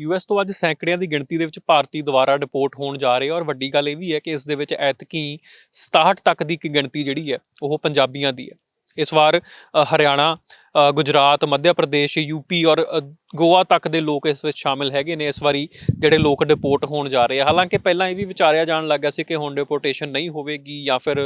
US ਤੋਂ ਅੱਜ ਸੈਂਕੜਿਆਂ ਦੀ ਗਿਣਤੀ ਦੇ ਵਿੱਚ ਭਾਰਤੀ ਦੁਆਰਾ ਡਿਪੋਰਟ ਹੋਣ ਜਾ ਰਹੇ ਆ ਔਰ ਵੱਡੀ ਗੱਲ ਇਹ ਵੀ ਹੈ ਕਿ ਇਸ ਦੇ ਵਿੱਚ ਐਤਕੀ 67 ਤੱਕ ਦੀ ਇੱਕ ਗਿਣਤੀ ਜਿਹੜੀ ਹੈ ਉਹ ਪੰਜਾਬੀਆਂ ਦੀ ਹੈ। ਇਸ ਵਾਰ ਹਰਿਆਣਾ ਗੁਜਰਾਤ, ਮੱਧ ਪ੍ਰਦੇਸ਼ ਯੂਪੀ ਔਰ ਗੋਆ ਤੱਕ ਦੇ ਲੋਕ ਇਸ ਵਿੱਚ ਸ਼ਾਮਿਲ ਹੈਗੇ ਨੇ ਇਸ ਵਾਰੀ ਜਿਹੜੇ ਲੋਕ ਡਿਪੋਰਟ ਹੋਣ ਜਾ ਰਹੇ ਆ। ਹਾਲਾਂਕਿ ਪਹਿਲਾਂ ਇਹ ਵੀ ਵਿਚਾਰਿਆ ਜਾਣ ਲੱਗਾ ਸੀ ਕਿ ਹੁਣ ਡਿਪੋਰਟੇਸ਼ਨ ਨਹੀਂ ਹੋਵੇਗੀ ਜਾਂ ਫਿਰ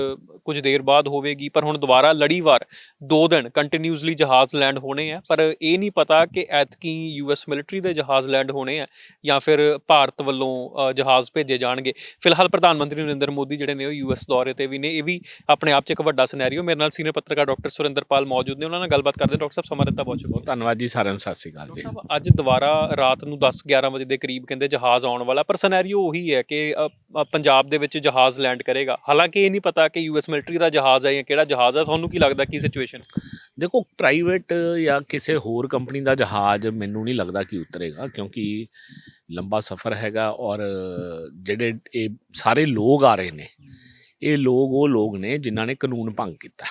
ਕੁਝ ਦੇਰ ਬਾਅਦ ਹੋਵੇਗੀ, ਪਰ ਹੁਣ ਦੁਬਾਰਾ ਲੜੀਵਾਰ ਦੋ ਦਿਨ ਕੰਟੀਨਿਊਸਲੀ ਜਹਾਜ਼ ਲੈਂਡ ਹੋਣੇ ਆ। ਪਰ ਇਹ ਨਹੀਂ ਪਤਾ ਕਿ ਐਤਕੀ ਯੂਐਸ ਮਿਲਟਰੀ ਦੇ ਜਹਾਜ਼ ਲੈਂਡ ਹੋਣੇ ਆ ਜਾਂ ਫਿਰ ਭਾਰਤ ਵੱਲੋਂ ਜਹਾਜ਼ ਭੇਜੇ ਜਾਣਗੇ। ਫਿਲਹਾਲ ਪ੍ਰਧਾਨ ਮੰਤਰੀ ਨਰਿੰਦਰ ਮੋਦੀ ਜਿਹੜੇ ਨੇ ਉਹ ਯੂਐਸ ਦੌਰੇ ਤੇ ਵੀ ਨੇ। ਇਹ ਵੀ ਆਪਣੇ ਆਪ 'ਚ ਇੱਕ ਵੱਡਾ ਸਿਨੈਰੀਓ ਮੇਰੇ ਨਾਲ ਸੀਨੀਅਰ ਪੱਤਰਕਾਰ ਡਾਕਟਰ ਸੁਰਿੰਦਰਪਾਲ ਮੌਜੂਦ ਨੇ। ਉਹਨਾਂ ਨਾਲ ਗੱਲਬਾਤ ਕਰਦੇ ਹਾਂ। ਡਾਕਟਰ ਸਾਹਿਬ ਸਮਾਂ ਦਿੱਤਾ ਬਹੁਤ ਸ਼ੁਕਰੀਆ। ਧੰਨਵਾਦ ਜੀ ਸਾਰਿਆਂ ਨੂੰ ਸਤਿ ਸ੍ਰੀ ਅਕਾਲ ਡਾਕਟਰ ਜੀ। ਸਾਹਿਬ ਅੱਜ ਦੁਬਾਰਾ ਰਾਤ ਨੂੰ 10 11 ਵਜੇ ਦੇ ਕਰੀਬ ਕਹਿੰਦੇ ਜਹਾਜ਼ ਆਉਣ ਵਾਲਾ ਪਰ ਸਿਨੈਰੀਓ ਉਹੀ ਹੈ ਕਿ ਪੰਜਾਬ ਦੇ ਵਿੱਚ ਜਹਾਜ਼ ਲੈਂਡ ਕਰੇਗਾ। ਹਾਲਾਂਕਿ ਇਹ ਨਹੀਂ ਪਤਾ ਕਿ ਯੂਐਸ ਮਿਲਟਰੀ ਦਾ ਜਹਾਜ਼ ਹੈ ਜਾਂ ਕਿਹੜਾ ਜਹਾਜ਼ ਹੈ ਤੁਹਾਨੂੰ ਕੀ ਲੱਗਦਾ ਕੀ ਸਿਚੁਏਸ਼ਨ ਦੇਖੋ ਪ੍ਰਾਈਵੇਟ ਜਾਂ ਕਿਸੇ ਹੋਰ ਕੰਪਨੀ ਦਾ ਜਹਾਜ਼ ਮੈਨੂੰ ਨਹੀਂ ਲੱਗਦਾ ਕਿ ਉਤਰੇਗਾ ਕਿਉਂਕਿ ਲੰਬਾ ਸਫ਼ਰ ਹੈਗਾ ਔਰ ਜਿਹੜੇ ਇਹ ਸਾਰੇ ਲੋਕ ਆ ਰਹੇ ਨੇ ਇਹ ਲੋਕ ਉਹ ਲੋਕ ਨੇ ਜਿਨ੍ਹਾਂ ਨੇ ਕਾਨੂੰਨ ਭੰਗ ਕੀਤਾ।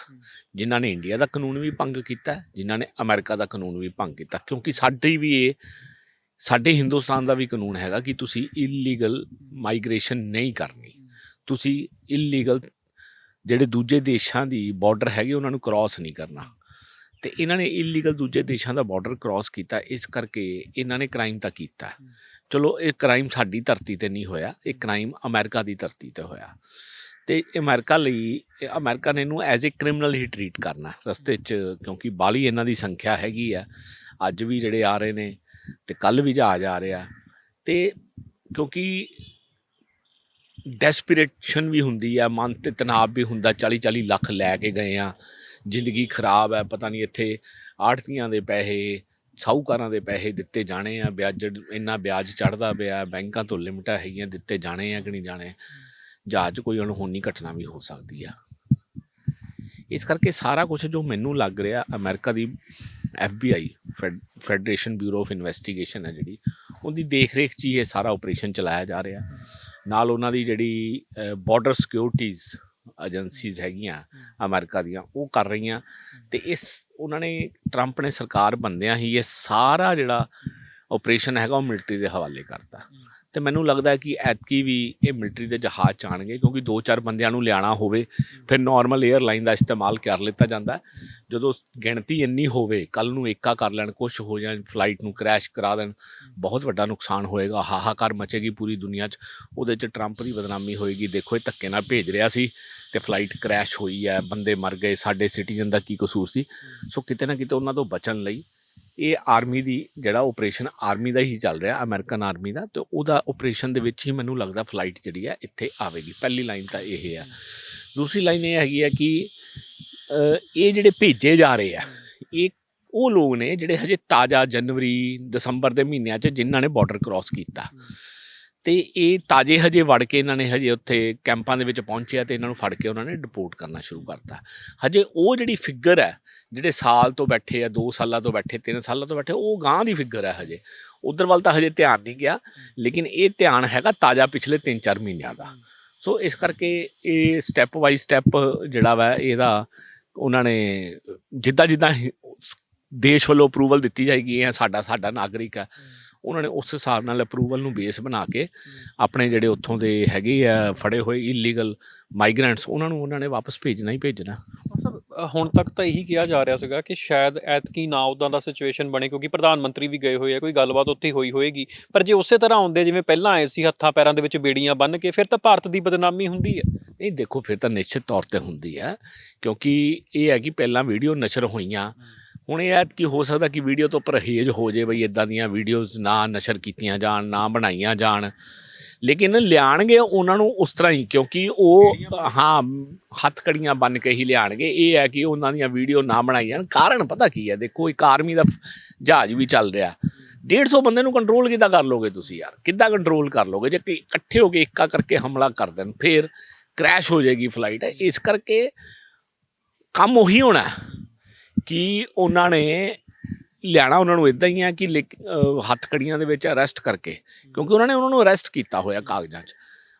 ਜਿਨ੍ਹਾਂ ਨੇ ਇੰਡੀਆ ਦਾ ਕਾਨੂੰਨ ਵੀ ਭੰਗ ਕੀਤਾ ਜਿਨ੍ਹਾਂ ਨੇ ਅਮਰੀਕਾ ਦਾ ਕਾਨੂੰਨ ਵੀ ਭੰਗ ਕੀਤਾ। ਕਿਉਂਕਿ ਸਾਡੇ ਵੀ ਇਹ ਸਾਡੇ ਹਿੰਦੁਸਤਾਨ ਦਾ ਵੀ ਕਾਨੂੰਨ ਹੈਗਾ ਕਿ ਤੁਸੀਂ ਇਲੀਗਲ ਮਾਈਗ੍ਰੇਸ਼ਨ ਨਹੀਂ ਕਰਨੀ। ਤੁਸੀਂ ਇਲੀਗਲ ਜਿਹੜੇ ਦੂਜੇ ਦੇਸ਼ਾਂ ਦੀ ਬਾਰਡਰ ਹੈਗੇ ਉਹਨਾਂ ਨੂੰ ਕ੍ਰਾਸ ਨਹੀਂ ਕਰਨਾ। ਤੇ ਇਹਨਾਂ ਨੇ ਇਲੀਗਲ ਦੂਜੇ ਦੇਸ਼ਾਂ ਦਾ ਬਾਰਡਰ ਕ੍ਰਾਸ ਕੀਤਾ ਇਸ ਕਰਕੇ ਇਹਨਾਂ ਨੇ ਕ੍ਰਾਈਮ ਤਾਂ ਕੀਤਾ। ਚਲੋ ਇਹ ਕ੍ਰਾਈਮ ਸਾਡੀ ਧਰਤੀ ਤੇ ਨਹੀਂ ਹੋਇਆ ਇਹ ਕ੍ਰਾਈਮ ਅਮਰੀਕਾ ਦੀ ਧਰਤੀ ਤੇ ਹੋਇਆ। ਤੇ ਅਮਰੀਕਾ ਲਈ, ਇਹ ਅਮਰੀਕਾ ਨੇ ਇਹਨੂੰ ਐਜ਼ ਅ ਕ੍ਰਿਮੀਨਲ ਹੀ ਟਰੀਟ ਕਰਨਾ ਰਸਤੇ 'ਚ, ਕਿਉਂਕਿ ਬਾਲੀ ਇਹਨਾਂ ਦੀ ਸੰਖਿਆ ਹੈਗੀ ਆ। ਅੱਜ ਵੀ ਜਿਹੜੇ ਆ ਰਹੇ ਨੇ ਤੇ ਕੱਲ ਵੀ ਜਹਾਜ਼ ਆ ਰਿਹਾ ਤੇ ਕਿਉਂਕਿ ਡੈਸਪੀਰੇਸ਼ਨ ਵੀ ਹੁੰਦੀ ਆ, ਮਨ ਤੇ ਤਣਾਅ ਵੀ ਹੁੰਦਾ 40 40 ਲੱਖ ਲੈ ਕੇ ਗਏ ਆ। ਜ਼ਿੰਦਗੀ ਖਰਾਬ ਹੈ ਪਤਾ ਨਹੀਂ ਇੱਥੇ ਆੜਤੀਆਂ ਦੇ ਪੈਸੇ, ਸਾਹੂਕਾਰਾਂ ਦੇ ਪੈਸੇ ਦਿੱਤੇ ਜਾਣੇ ਆ, ਵਿਆਜ, ਇੰਨਾ ਵਿਆਜ ਚੜਦਾ ਪਿਆ, ਬੈਂਕਾਂ ਤੋਂ ਲਿਮਟਾਂ ਹੈਗੀਆਂ ਦਿੱਤੇ ਜਾਣੇ ਆ ਕਿ ਨਹੀਂ ਜਾਣੇ। ਜਹਾਜ਼ 'ਚ ਕੋਈ ਅਣਹੋਣੀ ਘਟਨਾ ਵੀ ਹੋ ਸਕਦੀ ਆ। ਇਸ ਕਰਕੇ ਸਾਰਾ ਕੁਝ ਜੋ ਮੈਨੂੰ ਲੱਗ ਰਿਹਾ, ਅਮਰੀਕਾ ਦੀ FBI federation bureau of investigation ਹੈ ਜਿਹੜੀ, ਉਹਦੀ ਦੇਖ-ਰੇਖ 'ਚ ਹੀ ਇਹ ਸਾਰਾ ਆਪਰੇਸ਼ਨ ਚਲਾਇਆ ਜਾ ਰਿਹਾ। ਨਾਲ ਉਹਨਾਂ ਦੀ ਜਿਹੜੀ ਬਾਰਡਰ ਸਿਕਿਉਰਿਟੀਜ਼ ਏਜੰਸੀਜ਼ ਹੈਗੀਆਂ ਅਮਰੀਕਾ ਦੀਆਂ, ਉਹ ਕਰ ਰਹੀਆਂ। ਤੇ ਇਸ, ਉਹਨਾਂ ਨੇ, ਟਰੰਪ ਨੇ ਸਰਕਾਰ ਬੰਦਿਆਂ ਹੀ ਇਹ ਸਾਰਾ ਜਿਹੜਾ ਆਪਰੇਸ਼ਨ ਹੈਗਾ ਉਹ ਮਿਲਟਰੀ ਦੇ ਹਵਾਲੇ ਕਰਤਾ। ਤੇ ਮੈਨੂੰ ਲੱਗਦਾ ਕਿ ਐਤਕੀ ਵੀ ਇਹ ਮਿਲਟਰੀ ਦੇ ਜਹਾਜ਼ ਚ ਆਉਣਗੇ, ਕਿਉਂਕਿ ਦੋ ਚਾਰ ਬੰਦਿਆਂ ਨੂੰ ਲਿਆਣਾ ਹੋਵੇ, ਫਿਰ ਨਾਰਮਲ 에ਅਰਲਾਈਨ ਦਾ ਇਸਤੇਮਾਲ ਕਰ ਲਿੱਤਾ ਜਾਂਦਾ ਜਦੋਂ ਗਿਣਤੀ ਇੰਨੀ ਹੋਵੇ ਕੱਲ ਨੂੰ ਏਕਾ ਕਰ ਲੈਣ ਕੁਝ ਹੋ ਜਾਣ ਫਲਾਈਟ ਨੂੰ ਕ੍ਰੈਸ਼ ਕਰਾ ਦੇਣ, ਬਹੁਤ ਵੱਡਾ ਨੁਕਸਾਨ ਹੋਏਗਾ, ਹਾਹਾਕਾਰ ਮਚੇਗੀ ਪੂਰੀ ਦੁਨੀਆ 'ਚ। ਉਹਦੇ 'ਚ ਟਰੰਪ ਦੀ ਬਦਨਾਮੀ ਹੋਏਗੀ, ਦੇਖੋ ਇਹ ਧੱਕੇ ਨਾਲ ਭੇਜ ਰਿਹਾ ਸੀ ਤੇ ਫਲਾਈਟ ਕ੍ਰੈਸ਼ ਹੋਈ ਹੈ, ਬੰਦੇ ਮਰ ਗਏ, ਸਾਡੇ ਸਿਟੀਜ਼ਨ ਦਾ ਕੀ ਕਸੂਰ ਸੀ। ਸੋ ਕਿਤੇ ਨਾ ਕਿਤੇ ਉਹਨਾਂ ਤੋਂ ਬਚਣ ਲਈ ਇਹ ਆਰਮੀ ਦੀ ਜਿਹੜਾ ਆਪਰੇਸ਼ਨ ਆਰਮੀ ਦਾ ਹੀ ਚੱਲ ਰਿਹਾ, ਅਮਰੀਕਨ ਆਰਮੀ ਦਾ, ਤੇ ਉਹਦਾ ਆਪਰੇਸ਼ਨ ਦੇ ਵਿੱਚ ਹੀ ਮੈਨੂੰ ਲੱਗਦਾ ਫਲਾਈਟ ਜਿਹੜੀ ਆ ਇੱਥੇ ਆਵੇਗੀ। ਪਹਿਲੀ ਲਾਈਨ ਤਾਂ ਇਹ ਆ ਦੂਸਰੀ ਲਾਈਨ ਇਹ ਹੈਗੀ ਹੈ ਕਿ ਇਹ ਜਿਹੜੇ ਭੇਜੇ ਜਾ ਰਹੇ ਆ, ਇਹ ਉਹ ਲੋਕ ਨੇ ਜਿਹੜੇ ਹਜੇ ਤਾਜ਼ਾ ਜਨਵਰੀ, ਦਸੰਬਰ ਦੇ ਮਹੀਨਿਆਂ 'ਚ ਜਿਨ੍ਹਾਂ ਨੇ ਬਾਰਡਰ ਕ੍ਰਾਸ ਕੀਤਾ। ਤੇ ਇਹ ਤਾਜ਼ੇ ਹਜੇ ਵੜ ਕੇ ਇਹਨਾਂ ਨੇ ਹਜੇ ਉੱਥੇ ਕੈਂਪਾਂ ਦੇ ਵਿੱਚ ਪਹੁੰਚਿਆ ਤੇ ਇਹਨਾਂ ਨੂੰ ਫੜ ਕੇ ਉਹਨਾਂ ਨੇ ਡਿਪੋਰਟ ਕਰਨਾ ਸ਼ੁਰੂ ਕਰਤਾ। ਹਜੇ ਉਹ ਜਿਹੜੀ ਫਿਗਰ ਹੈ, ਜਿਹੜੇ ਸਾਲ ਤੋਂ ਬੈਠੇ ਆ 2 ਸਾਲਾਂ ਤੋਂ ਬੈਠੇ 3 ਸਾਲਾਂ ਤੋਂ ਬੈਠੇ, ਉਹ ਗਾਂ ਦੀ ਫਿਗਰ ਹੈ ਹਜੇ। ਉਧਰ ਵੱਲ ਤਾਂ ਹਜੇ ਧਿਆਨ ਨਹੀਂ ਗਿਆ, ਲੇਕਿਨ ਇਹ ਧਿਆਨ ਹੈਗਾ ਤਾਜ਼ਾ ਪਿਛਲੇ 3-4 ਮਹੀਨਿਆਂ ਦਾ। ਸੋ ਇਸ ਕਰਕੇ ਇਹ ਸਟੈਪ ਬਾਈ ਸਟੈਪ ਜਿਹੜਾ ਵਾ, ਇਹਦਾ ਉਹਨਾਂ ਨੇ ਜਿੱਦਾਂ ਜਿੱਦਾਂ ਦੇਸ਼ ਵੱਲੋਂ ਅਪਰੂਵਲ ਦਿੱਤੀ ਜਾਏਗੀ, ਇਹ ਸਾਡਾ ਸਾਡਾ ਨਾਗਰਿਕ ਹੈ। ਉਹਨਾਂ ਨੇ ਉਸ ਹਿਸਾਬ ਨਾਲ ਅਪਰੂਵਲ ਨੂੰ ਬੇਸ ਬਣਾ ਕੇ ਆਪਣੇ ਜਿਹੜੇ ਉੱਥੋਂ ਦੇ ਹੈਗੇ ਆ ਫੜੇ ਹੋਏ ਇਲੀਗਲ ਮਾਈਗ੍ਰੈਂਟਸ ਉਹਨਾਂ ਨੂੰ ਉਹਨਾਂ ਨੇ ਵਾਪਸ ਭੇਜਣਾ ਹੀ ਭੇਜਣਾ। ਸਰ ਹੁਣ ਤੱਕ ਤਾਂ ਇਹੀ ਕਿਹਾ ਜਾ ਰਿਹਾ ਸੀਗਾ ਕਿ ਸ਼ਾਇਦ ਐਤਕੀ ਨਾ ਉਦਾਂ ਦਾ ਸਿਚੁਏਸ਼ਨ ਬਣੇ ਕਿਉਂਕਿ ਪ੍ਰਧਾਨ ਮੰਤਰੀ ਵੀ ਗਏ ਹੋਏ ਆ ਕੋਈ ਗੱਲਬਾਤ ਉੱਥੇ ਹੋਈ ਹੋਏਗੀ। ਪਰ ਜੇ ਉਸੇ ਤਰ੍ਹਾਂ ਆਉਂਦੇ ਜਿਵੇਂ ਪਹਿਲਾਂ ਆਏ ਸੀ ਹੱਥਾਂ ਪੈਰਾਂ ਦੇ ਵਿੱਚ ਬੇੜੀਆਂ ਬੰਨ੍ਹ ਕੇ ਫਿਰ ਤਾਂ ਭਾਰਤ ਦੀ ਬਦਨਾਮੀ ਹੁੰਦੀ ਹੈ। ਨਹੀਂ ਦੇਖੋ ਫਿਰ ਤਾਂ ਨਿਸ਼ਚਿਤ ਤੌਰ ਤੇ ਹੁੰਦੀ ਹੈ ਕਿਉਂਕਿ ਇਹ ਹੈ ਕਿ ਪਹਿਲਾਂ ਵੀਡੀਓ ਨਸ਼ਰ ਹੋਈਆਂ ਹੁਣ ਇਹ ਹੈ ਕਿ ਹੋ ਸਕਦਾ ਕਿ ਵੀਡੀਓ ਤੋਂ ਪਰਹੇਜ਼ ਹੋ ਜੇ ਬਈ ਇਦਾਂ ਦੀਆਂ ਵੀਡੀਓਜ਼ ਨਾ ਨਸ਼ਰ ਕੀਤੀਆਂ ਜਾਣ ਨਾ ਬਣਾਈਆਂ ਜਾਣ। ਲੇਕਿਨ ਲਿਆਣਗੇ ਉਹਨਾਂ ਨੂੰ ਉਸ ਤਰ੍ਹਾਂ ਹੀ ਕਿਉਂਕਿ ਉਹ ਹਾਂ ਹੱਥ ਕੜੀਆਂ ਬੰਨ ਕੇ ਹੀ ਲਿਆਣਗੇ। ਇਹ ਹੈ ਕਿ ਉਹਨਾਂ ਦੀਆਂ ਵੀਡੀਓ ਨਾ ਬਣਾਈ ਜਾਣ। ਕਾਰਨ ਪਤਾ ਕੀ ਹੈ? ਦੇਖੋ ਇੱਕ ਆਰਮੀ ਦਾ ਜਹਾਜ਼ ਵੀ ਚੱਲ ਰਿਹਾ। 150 ਬੰਦੇ ਨੂੰ ਕੰਟਰੋਲ ਕਿੱਦਾਂ ਕਰ ਲੋਗੇ ਤੁਸੀਂ ਯਾਰ? ਕਿੱਦਾਂ ਕੰਟਰੋਲ ਕਰ ਲੋਗੇ? ਜੇ ਇਕੱਠੇ ਹੋ ਕੇ ਇੱਕਾ ਕਰਕੇ ਹਮਲਾ ਕਰ ਦੇਣ ਫਿਰ ਕ੍ਰੈਸ਼ ਹੋ ਜਾਏਗੀ ਫਲਾਈਟ ਇਸ ਕਰਕੇ ਕੰਮ ਉਹੀ ਹੋਣਾ। ਕਿ ਉਹਨਾਂ ਨੇ ਲਿਆਣਾ ਉਹਨਾਂ ਨੂੰ ਇਦਾਂ ਹੀ ਆ ਕਿ ਲਿਕ- ਹੱਥ ਕੜੀਆਂ ਦੇ ਵਿੱਚ ਅਰੈਸਟ ਕਰਕੇ, ਕਿਉਂਕਿ ਉਹਨਾਂ ਨੇ ਉਹਨਾਂ ਨੂੰ ਅਰੈਸਟ ਕੀਤਾ ਹੋਇਆ ਕਾਗਜ਼ਾਂ 'ਚ।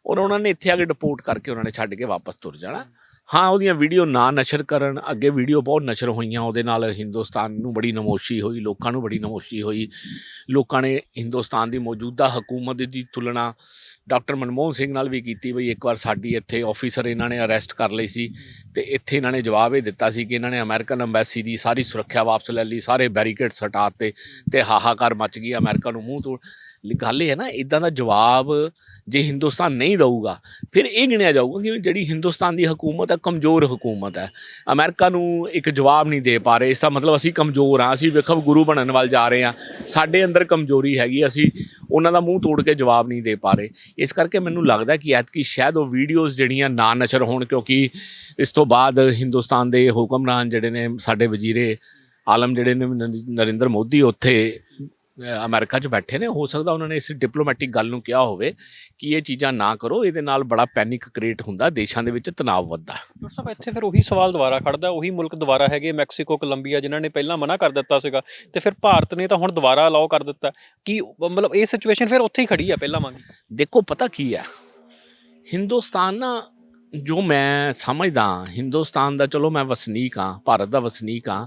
ਔਰ ਉਹਨਾਂ ਨੇ ਇੱਥੇ ਆ ਕੇ ਡਿਪੋਰਟ ਕਰਕੇ ਉਹਨਾਂ ਨੇ ਛੱਡ ਕੇ ਵਾਪਸ ਤੁਰ ਜਾਣਾ। ਹਾਂ, ਉਹਦੀਆਂ ਵੀਡੀਓ ਨਾ ਨਸ਼ਰ ਕਰਨ, ਅੱਗੇ ਵੀਡੀਓ ਬਹੁਤ ਨਸ਼ਰ ਹੋਈਆਂ ਉਹਦੇ ਨਾਲ। ਹਿੰਦੁਸਤਾਨ ਨੂੰ ਬੜੀ ਨਮੋਸ਼ੀ ਹੋਈ, ਲੋਕਾਂ ਨੂੰ ਬੜੀ ਨਮੋਸ਼ੀ ਹੋਈ। ਲੋਕਾਂ ਨੇ ਹਿੰਦੁਸਤਾਨ ਦੀ ਮੌਜੂਦਾ ਹਕੂਮਤ ਦੀ ਤੁਲਨਾ ਡਾਕਟਰ ਮਨਮੋਹਨ ਸਿੰਘ ਨਾਲ ਵੀ ਕੀਤੀ ਬਈ, ਇੱਕ ਵਾਰ ਸਾਡੀ ਇੱਥੇ ਆਫੀਸਰ ਇਹਨਾਂ ਨੇ ਅਰੈਸਟ ਕਰ ਲਈ ਸੀ ਤੇ ਇੱਥੇ ਇਹਨਾਂ ਨੇ ਜਵਾਬ ਇਹ ਦਿੱਤਾ ਸੀ ਕਿ ਇਹਨਾਂ ਨੇ ਅਮਰੀਕਨ ਐਮਬੈਸੀ ਦੀ ਸਾਰੀ ਸੁਰੱਖਿਆ ਵਾਪਸ ਲੈ ਲਈ, ਸਾਰੇ ਬੈਰੀਕੇਡਸ ਹਟਾਤੇ ਦਿੱਤੇ ਤੇ ਹਾਹਾਕਾਰ ਮਚ ਗਈ ਅਮਰੀਕਾ ਨੂੰ ਮੂੰਹ ਤੋੜ ਗੱਲ ਇਹ ਹੈ ਨਾ ਇਦਾਂ ਦਾ ਜਵਾਬ ਜੇ ਹਿੰਦੁਸਤਾਨ ਨਹੀਂ ਦਊਗਾ, ਫਿਰ ਇਹ ਗਿਣਿਆ ਜਾਊਗਾ ਕਿ ਜਿਹੜੀ ਹਿੰਦੁਸਤਾਨ ਦੀ ਹਕੂਮਤ ਹੈ, ਕਮਜ਼ੋਰ ਹਕੂਮਤ ਹੈ। ਅਮਰੀਕਾ ਨੂੰ ਇੱਕ ਜਵਾਬ ਨਹੀਂ ਦੇ ਪਾ ਰਹੇ, ਇਸ ਦਾ ਮਤਲਬ ਅਸੀਂ ਕਮਜ਼ੋਰ ਹਾਂ, ਅਸੀਂ ਵੇਖੋ ਗੁਰੂ ਬਣਨ ਵੱਲ ਜਾ ਰਹੇ ਹਾਂ। ਸਾਡੇ ਅੰਦਰ ਕਮਜ਼ੋਰੀ ਹੈਗੀ, ਅਸੀਂ ਉਹਨਾਂ ਦਾ ਮੂੰਹ ਤੋੜ ਕੇ ਜਵਾਬ ਨਹੀਂ ਦੇ ਪਾ ਰਹੇ। ਇਸ ਕਰਕੇ ਮੈਨੂੰ ਲੱਗਦਾ ਕਿ ਐਤਕੀ ਸ਼ਾਇਦ ਉਹ ਵੀਡੀਓਜ਼ ਜਿਹੜੀਆਂ ਨਾ ਨਸ਼ਰ ਹੋਣ, ਕਿਉਂਕਿ ਇਸ ਤੋਂ ਬਾਅਦ ਹਿੰਦੁਸਤਾਨ ਦੇ ਹੁਕਮਰਾਨ ਜਿਹੜੇ ਨੇ, ਸਾਡੇ ਵਜ਼ੀਰੇ ਆਲਮ ਜਿਹੜੇ ਨੇ, ਨਰਿੰਦਰ ਮੋਦੀ, ਉੱਥੇ ਅਮਰੀਕਾ 'ਚ ਬੈਠੇ ਨੇ ਹੋ ਸਕਦਾ ਉਹਨਾਂ ਨੇ ਇਸ ਡਿਪਲੋਮੈਟਿਕ ਗੱਲ ਨੂੰ ਕਿਹਾ ਹੋਵੇ ਕਿ ਇਹ ਚੀਜ਼ਾਂ ਨਾ ਕਰੋ ਇਹਦੇ ਨਾਲ ਬੜਾ ਪੈਨਿਕ ਕ੍ਰੀਏਟ ਹੁੰਦਾ ਦੇਸ਼ਾਂ ਦੇ ਵਿੱਚ ਤਣਾਅ ਵੱਧਦਾ। ਡਾਕਟਰ ਸਾਹਿਬ ਇੱਥੇ ਫਿਰ ਉਹੀ ਸਵਾਲ ਦੁਬਾਰਾ ਖੜਦਾ ਉਹੀ ਮੁਲਕ ਦੁਬਾਰਾ ਹੈਗੇ ਮੈਕਸੀਕੋ ਕੋਲੰਬੀਆ ਜਿਨ੍ਹਾਂ ਨੇ ਪਹਿਲਾਂ ਮਨਾ ਕਰ ਦਿੱਤਾ ਸੀਗਾ ਤੇ ਫਿਰ ਭਾਰਤ ਨੇ ਤਾਂ ਹੁਣ ਦੁਬਾਰਾ ਅਲਾਉ ਕਰ ਦਿੱਤਾ। ਕੀ ਮਤਲਬ ਇਹ ਸਿਚੁਏਸ਼ਨ ਫਿਰ ਉੱਥੇ ਹੀ ਖੜੀ ਆ ਪਹਿਲਾਂ ਵਾਂਗੀ? ਦੇਖੋ ਪਤਾ ਕੀ ਹੈ ਹਿੰਦੁਸਤਾਨ ਨਾ ਜੋ ਮੈਂ ਸਮਝਦਾ ਹਿੰਦੁਸਤਾਨ ਦਾ ਚਲੋ ਮੈਂ ਵਸਨੀਕ ਹਾਂ ਭਾਰਤ ਦਾ ਵਸਨੀਕ ਹਾਂ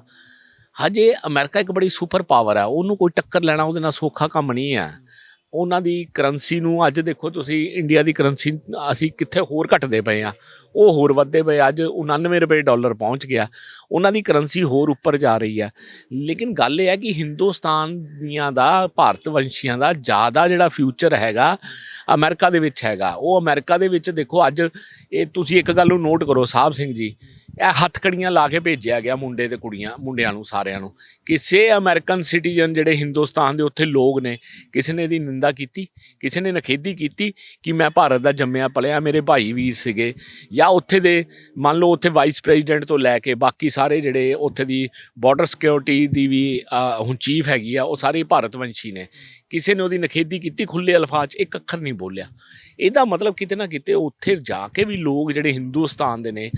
ਹਜੇ ਅਮਰੀਕਾ ਇੱਕ ਬੜੀ ਸੁਪਰ ਪਾਵਰ ਹੈ ਉਹਨੂੰ ਕੋਈ ਟੱਕਰ ਲੈਣਾ ਉਹਦੇ ਨਾਲ ਸੌਖਾ ਕੰਮ ਨਹੀਂ ਹੈ ਉਹਨਾਂ ਦੀ ਕਰੰਸੀ ਨੂੰ ਅੱਜ ਦੇਖੋ ਤੁਸੀਂ ਇੰਡੀਆ ਦੀ ਕਰੰਸੀ, ਅਸੀਂ ਕਿੱਥੇ ਹੋਰ ਘਟਦੇ ਪਏ ਆ, ਉਹ ਹੋਰ ਵੱਧਦੇ ਪਏ ਅੱਜ 99 ਰੁਪਏ ਡਾਲਰ ਪਹੁੰਚ ਗਿਆ, ਉਹਨਾਂ ਦੀ ਕਰੰਸੀ ਹੋਰ ਉੱਪਰ ਜਾ ਰਹੀ ਹੈ ਲੇਕਿਨ ਗੱਲ ਇਹ ਹੈ ਕਿ ਹਿੰਦੁਸਤਾਨ ਦੀਆਂ ਦਾ, ਭਾਰਤ ਵੰਸ਼ੀਆਂ ਦਾ ਜ਼ਿਆਦਾ ਜਿਹੜਾ ਫਿਊਚਰ ਹੈਗਾ, ਅਮਰੀਕਾ ਦੇ ਵਿੱਚ ਹੈਗਾ, ਉਹ ਅਮਰੀਕਾ ਦੇ ਵਿੱਚ ਦੇਖੋ ਅੱਜ, ਇਹ ਤੁਸੀਂ ਇੱਕ ਗੱਲ ਨੂੰ ਨੋਟ ਕਰੋ, ਸਾਹਿਬ ਸਿੰਘ ਜੀ ਇਹ ਹੱਥਕੜੀਆਂ ਲਾ ਕੇ ਭੇਜਿਆ ਗਿਆ ਮੁੰਡੇ ਤੇ ਕੁੜੀਆਂ, ਮੁੰਡਿਆਂ ਨੂੰ, ਸਾਰਿਆਂ ਨੂੰ। ਕਿਸੇ ਅਮਰੀਕਨ ਸਿਟੀਜ਼ਨ ਜਿਹੜੇ ਹਿੰਦੁਸਤਾਨ ਦੇ ਉੱਥੇ ਲੋਕ ਨੇ, ਕਿਸੇ ਨੇ ਇਹਦੀ ਨਿੰਦਾ ਕੀਤੀ, ਕਿਸੇ ਨੇ ਨਖੇਦੀ ਕੀਤੀ ਕਿ ਮੈਂ ਭਾਰਤ ਦਾ ਜੰਮਿਆ ਪਲਿਆ, ਮੇਰੇ ਭਾਈ ਵੀਰ ਸੀਗੇ, ਜਾਂ ਉੱਥੇ ਦੇ ਮੰਨ ਲਓ ਉੱਥੇ ਵਾਈਸ ਪ੍ਰੈਜ਼ੀਡੈਂਟ ਤੋਂ ਲੈ ਕੇ ਬਾਕੀ ਸਾਰੇ ਜਿਹੜੇ ਉੱਥੇ ਦੀ ਬਾਰਡਰ ਸਿਕਿਉਰਿਟੀ ਦੀ ਵੀ ਹੁਣ ਚੀਫ ਹੈਗੀ ਆ, ਉਹ ਸਾਰੇ ਭਾਰਤ ਵੰਸ਼ੀ ਨੇ। ਕਿਸੇ ਨੇ ਉਹਦੀ ਨਖੇਦੀ ਕੀਤੀ ਖੁੱਲੇ ਅਲਫਾਜ਼ 'ਚ ਇੱਕ ਅੱਖਰ ਨਹੀਂ ਬੋਲਿਆ। ਇਹਦਾ ਮਤਲਬ ਕਿਤੇ ਨਾ ਕਿਤੇ ਉੱਥੇ ਜਾ ਕੇ ਵੀ ਲੋਕ ਜਿਹੜੇ ਹਿੰਦੁਸਤਾਨ ਦੇ ਨੇ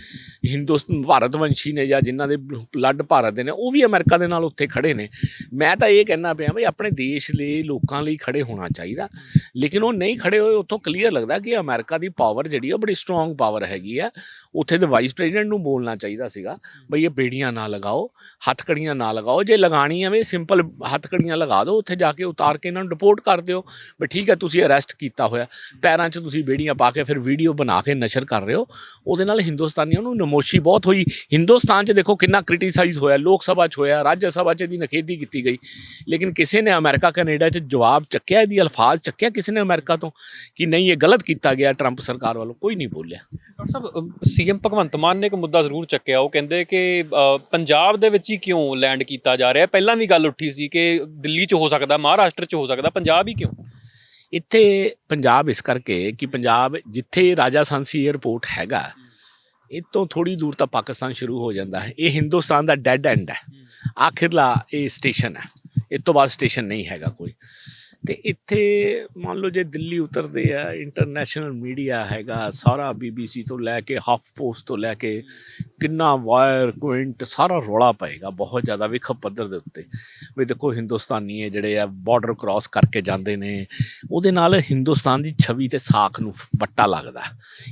ਹਿੰਦੁਸਤਾਨ ਭਾਰਤ ਵੰਸ਼ੀ ਨੇ ਜਾਂ ਜਿਨ੍ਹਾਂ ਦੇ ਬਲੱਡ ਭਾਰਤ ਦੇ ਨੇ, ਉਹ ਵੀ ਅਮਰੀਕਾ ਦੇ ਨਾਲ ਉੱਥੇ ਖੜੇ ਨੇ। ਮੈਂ ਤਾਂ ਇਹ ਕਹਿਣਾ ਪਿਆ ਵੀ ਆਪਣੇ ਦੇਸ਼ ਲਈ, ਲੋਕਾਂ ਲਈ ਖੜੇ ਹੋਣਾ ਚਾਹੀਦਾ। ਲੇਕਿਨ ਉਹ ਨਹੀਂ ਖੜੇ ਹੋਏ, ਉੱਥੋਂ ਕਲੀਅਰ ਲੱਗਦਾ ਕਿ ਅਮਰੀਕਾ ਦੀ ਪਾਵਰ ਜਿਹੜੀ ਆ, ਉਹ ਬੜੀ ਸਟਰੋਂਗ ਪਾਵਰ ਹੈਗੀ ਆ। ਉੱਥੇ ਦੇ ਵਾਈਸ ਪ੍ਰੈਜ਼ੀਡੈਂਟ ਨੂੰ ਬੋਲਣਾ ਚਾਹੀਦਾ ਸੀਗਾ, ਬਈ ਇਹ ਬੇੜੀਆਂ ਨਾ ਲਗਾਓ, ਹੱਥਕੜੀਆਂ ਨਾ ਲਗਾਓ, ਜੇ ਲਗਾਣੀ ਐਵੇਂ ਸਿੰਪਲ ਹੱਥਕੜੀਆਂ ਲਗਾ ਦਿਓ, ਉੱਥੇ ਜਾ ਕੇ ਉਤਾਰ ਕੇ ਇਹਨਾਂ ਨੂੰ ਰਿਪੋਰਟ ਕਰ ਦਿਓ, ਵੀ ਠੀਕ ਹੈ, ਤੁਸੀਂ ਅਰੈਸਟ ਕੀਤਾ ਹੋਇਆ। ਪੈਰਾਂ 'ਚ ਤੁਸੀਂ ਬੇੜੀਆਂ ਪਾ ਕੇ ਫਿਰ ਵੀਡੀਓ ਬਣਾ ਕੇ ਨਸ਼ਰ ਕਰ ਰਹੇ ਹੋ। ਉਹਦੇ ਨਾਲ ਹਿੰਦੁਸਤਾਨੀਆਂ ਨੂੰ ਨਮੋਸ਼ੀ ਬਹੁਤ ਹੋਈ। ਹਿੰਦੁਸਤਾਨ 'ਚ ਦੇਖੋ ਕਿੰਨਾ ਕ੍ਰਿਟੀਸਾਈਜ਼ ਹੋਇਆ, ਲੋਕ ਸਭਾ 'ਚ ਹੋਇਆ, ਰਾਜ ਸਭਾ 'ਚ ਦੀ ਨਖੇਦੀ ਕੀਤੀ ਗਈ। ਲੇਕਿਨ ਕਿਸੇ ਨੇ ਅਮਰੀਕਾ, ਕੈਨੇਡਾ 'ਚ ਜਵਾਬ ਚੱਕਿਆ, ਇਹਦੀ ਅਲਫਾਜ਼ ਚੱਕਿਆ ਕਿਸੇ ਨੇ ਅਮਰੀਕਾ ਤੋਂ ਕਿ ਨਹੀਂ, ਇਹ ਗਲਤ ਕੀਤਾ ਗਿਆ ਟਰੰਪ ਸਰਕਾਰ ਵੱਲੋਂ? ਕੋਈ ਨਹੀਂ ਬੋਲਿਆ। ਡਾਕਟਰ ਸਾਹਿਬ ਸੀਐਮ ਭਗਵੰਤ ਮਾਨ ਨੇ ਇੱਕ ਮੁੱਦਾ ਜ਼ਰੂਰ ਚੱਕਿਆ। ਉਹ ਕਹਿੰਦੇ ਕਿ ਪੰਜਾਬ ਦੇ ਵਿੱਚ ਹੀ ਕਿਉਂ ਲੈਂਡ ਕੀਤਾ ਜਾ ਰਿਹਾ? ਪਹਿਲਾਂ ਵੀ ਗੱਲ ਉੱਠੀ ਸੀ ਕਿ ਦਿੱਲੀ 'ਚ ਹੋ ਸਕਦਾ, ਮਹਾਰਾਸ਼ਟਰ 'ਚ ਹੋ ਸਕਦਾ ਪੰਜਾਬ ਹੀ ਕਿਉਂ? ਇੱਥੇ ਪੰਜਾਬ ਇਸ ਕਰਕੇ ਕਿ ਪੰਜਾਬ ਜਿੱਥੇ ਰਾਜਾ ਸਾਂਸੀ 에ਅਰਪੋਰਟ ਹੈਗਾ ਇਹ ਤੋਂ ਥੋੜੀ ਦੂਰ ਤਾਂ ਪਾਕਿਸਤਾਨ ਸ਼ੁਰੂ ਹੋ ਜਾਂਦਾ ਹੈ। ਇਹ ਹਿੰਦੁਸਤਾਨ ਦਾ ਡੈੱਡ ਐਂਡ ਹੈ। ਆਖਿਰਲਾ ਇਹ ਸਟੇਸ਼ਨ ਹੈ। ਇਸ ਤੋਂ ਬਾਅਦ ਸਟੇਸ਼ਨ ਨਹੀਂ ਹੈਗਾ ਕੋਈ। ਤੇ ਇੱਥੇ ਮੰਨ ਲਓ ਜੇ ਦਿੱਲੀ ਉਤਰਦੇ ਆ ਇੰਟਰਨੈਸ਼ਨਲ ਮੀਡੀਆ ਹੈਗਾ, ਸਾਰਾ ਬੀਬੀਸੀ ਤੋਂ ਲੈ ਕੇ ਹਫ ਪੋਸਟ ਤੋਂ ਲੈ ਕੇ, ਕਿੰਨਾ ਵਾਇਰ ਕੁਇੰਟ ਸਾਰਾ ਰੌਲਾ ਪਏਗਾ ਬਹੁਤ ਜ਼ਿਆਦਾ ਵਿਖਪ ਪੱਧਰ ਦੇ ਉੱਤੇ। ਵੀ ਦੇਖੋ ਹਿੰਦੁਸਤਾਨੀ ਹੈ ਜਿਹੜੇ ਆ ਬਾਰਡਰ ਕ੍ਰਾਸ ਕਰਕੇ ਜਾਂਦੇ ਨੇ, ਉਹਦੇ ਨਾਲ ਹਿੰਦੁਸਤਾਨ ਦੀ ਛਵੀ ਤੇ ਸਾਖ ਨੂੰ ਬੱਟਾ ਲੱਗਦਾ।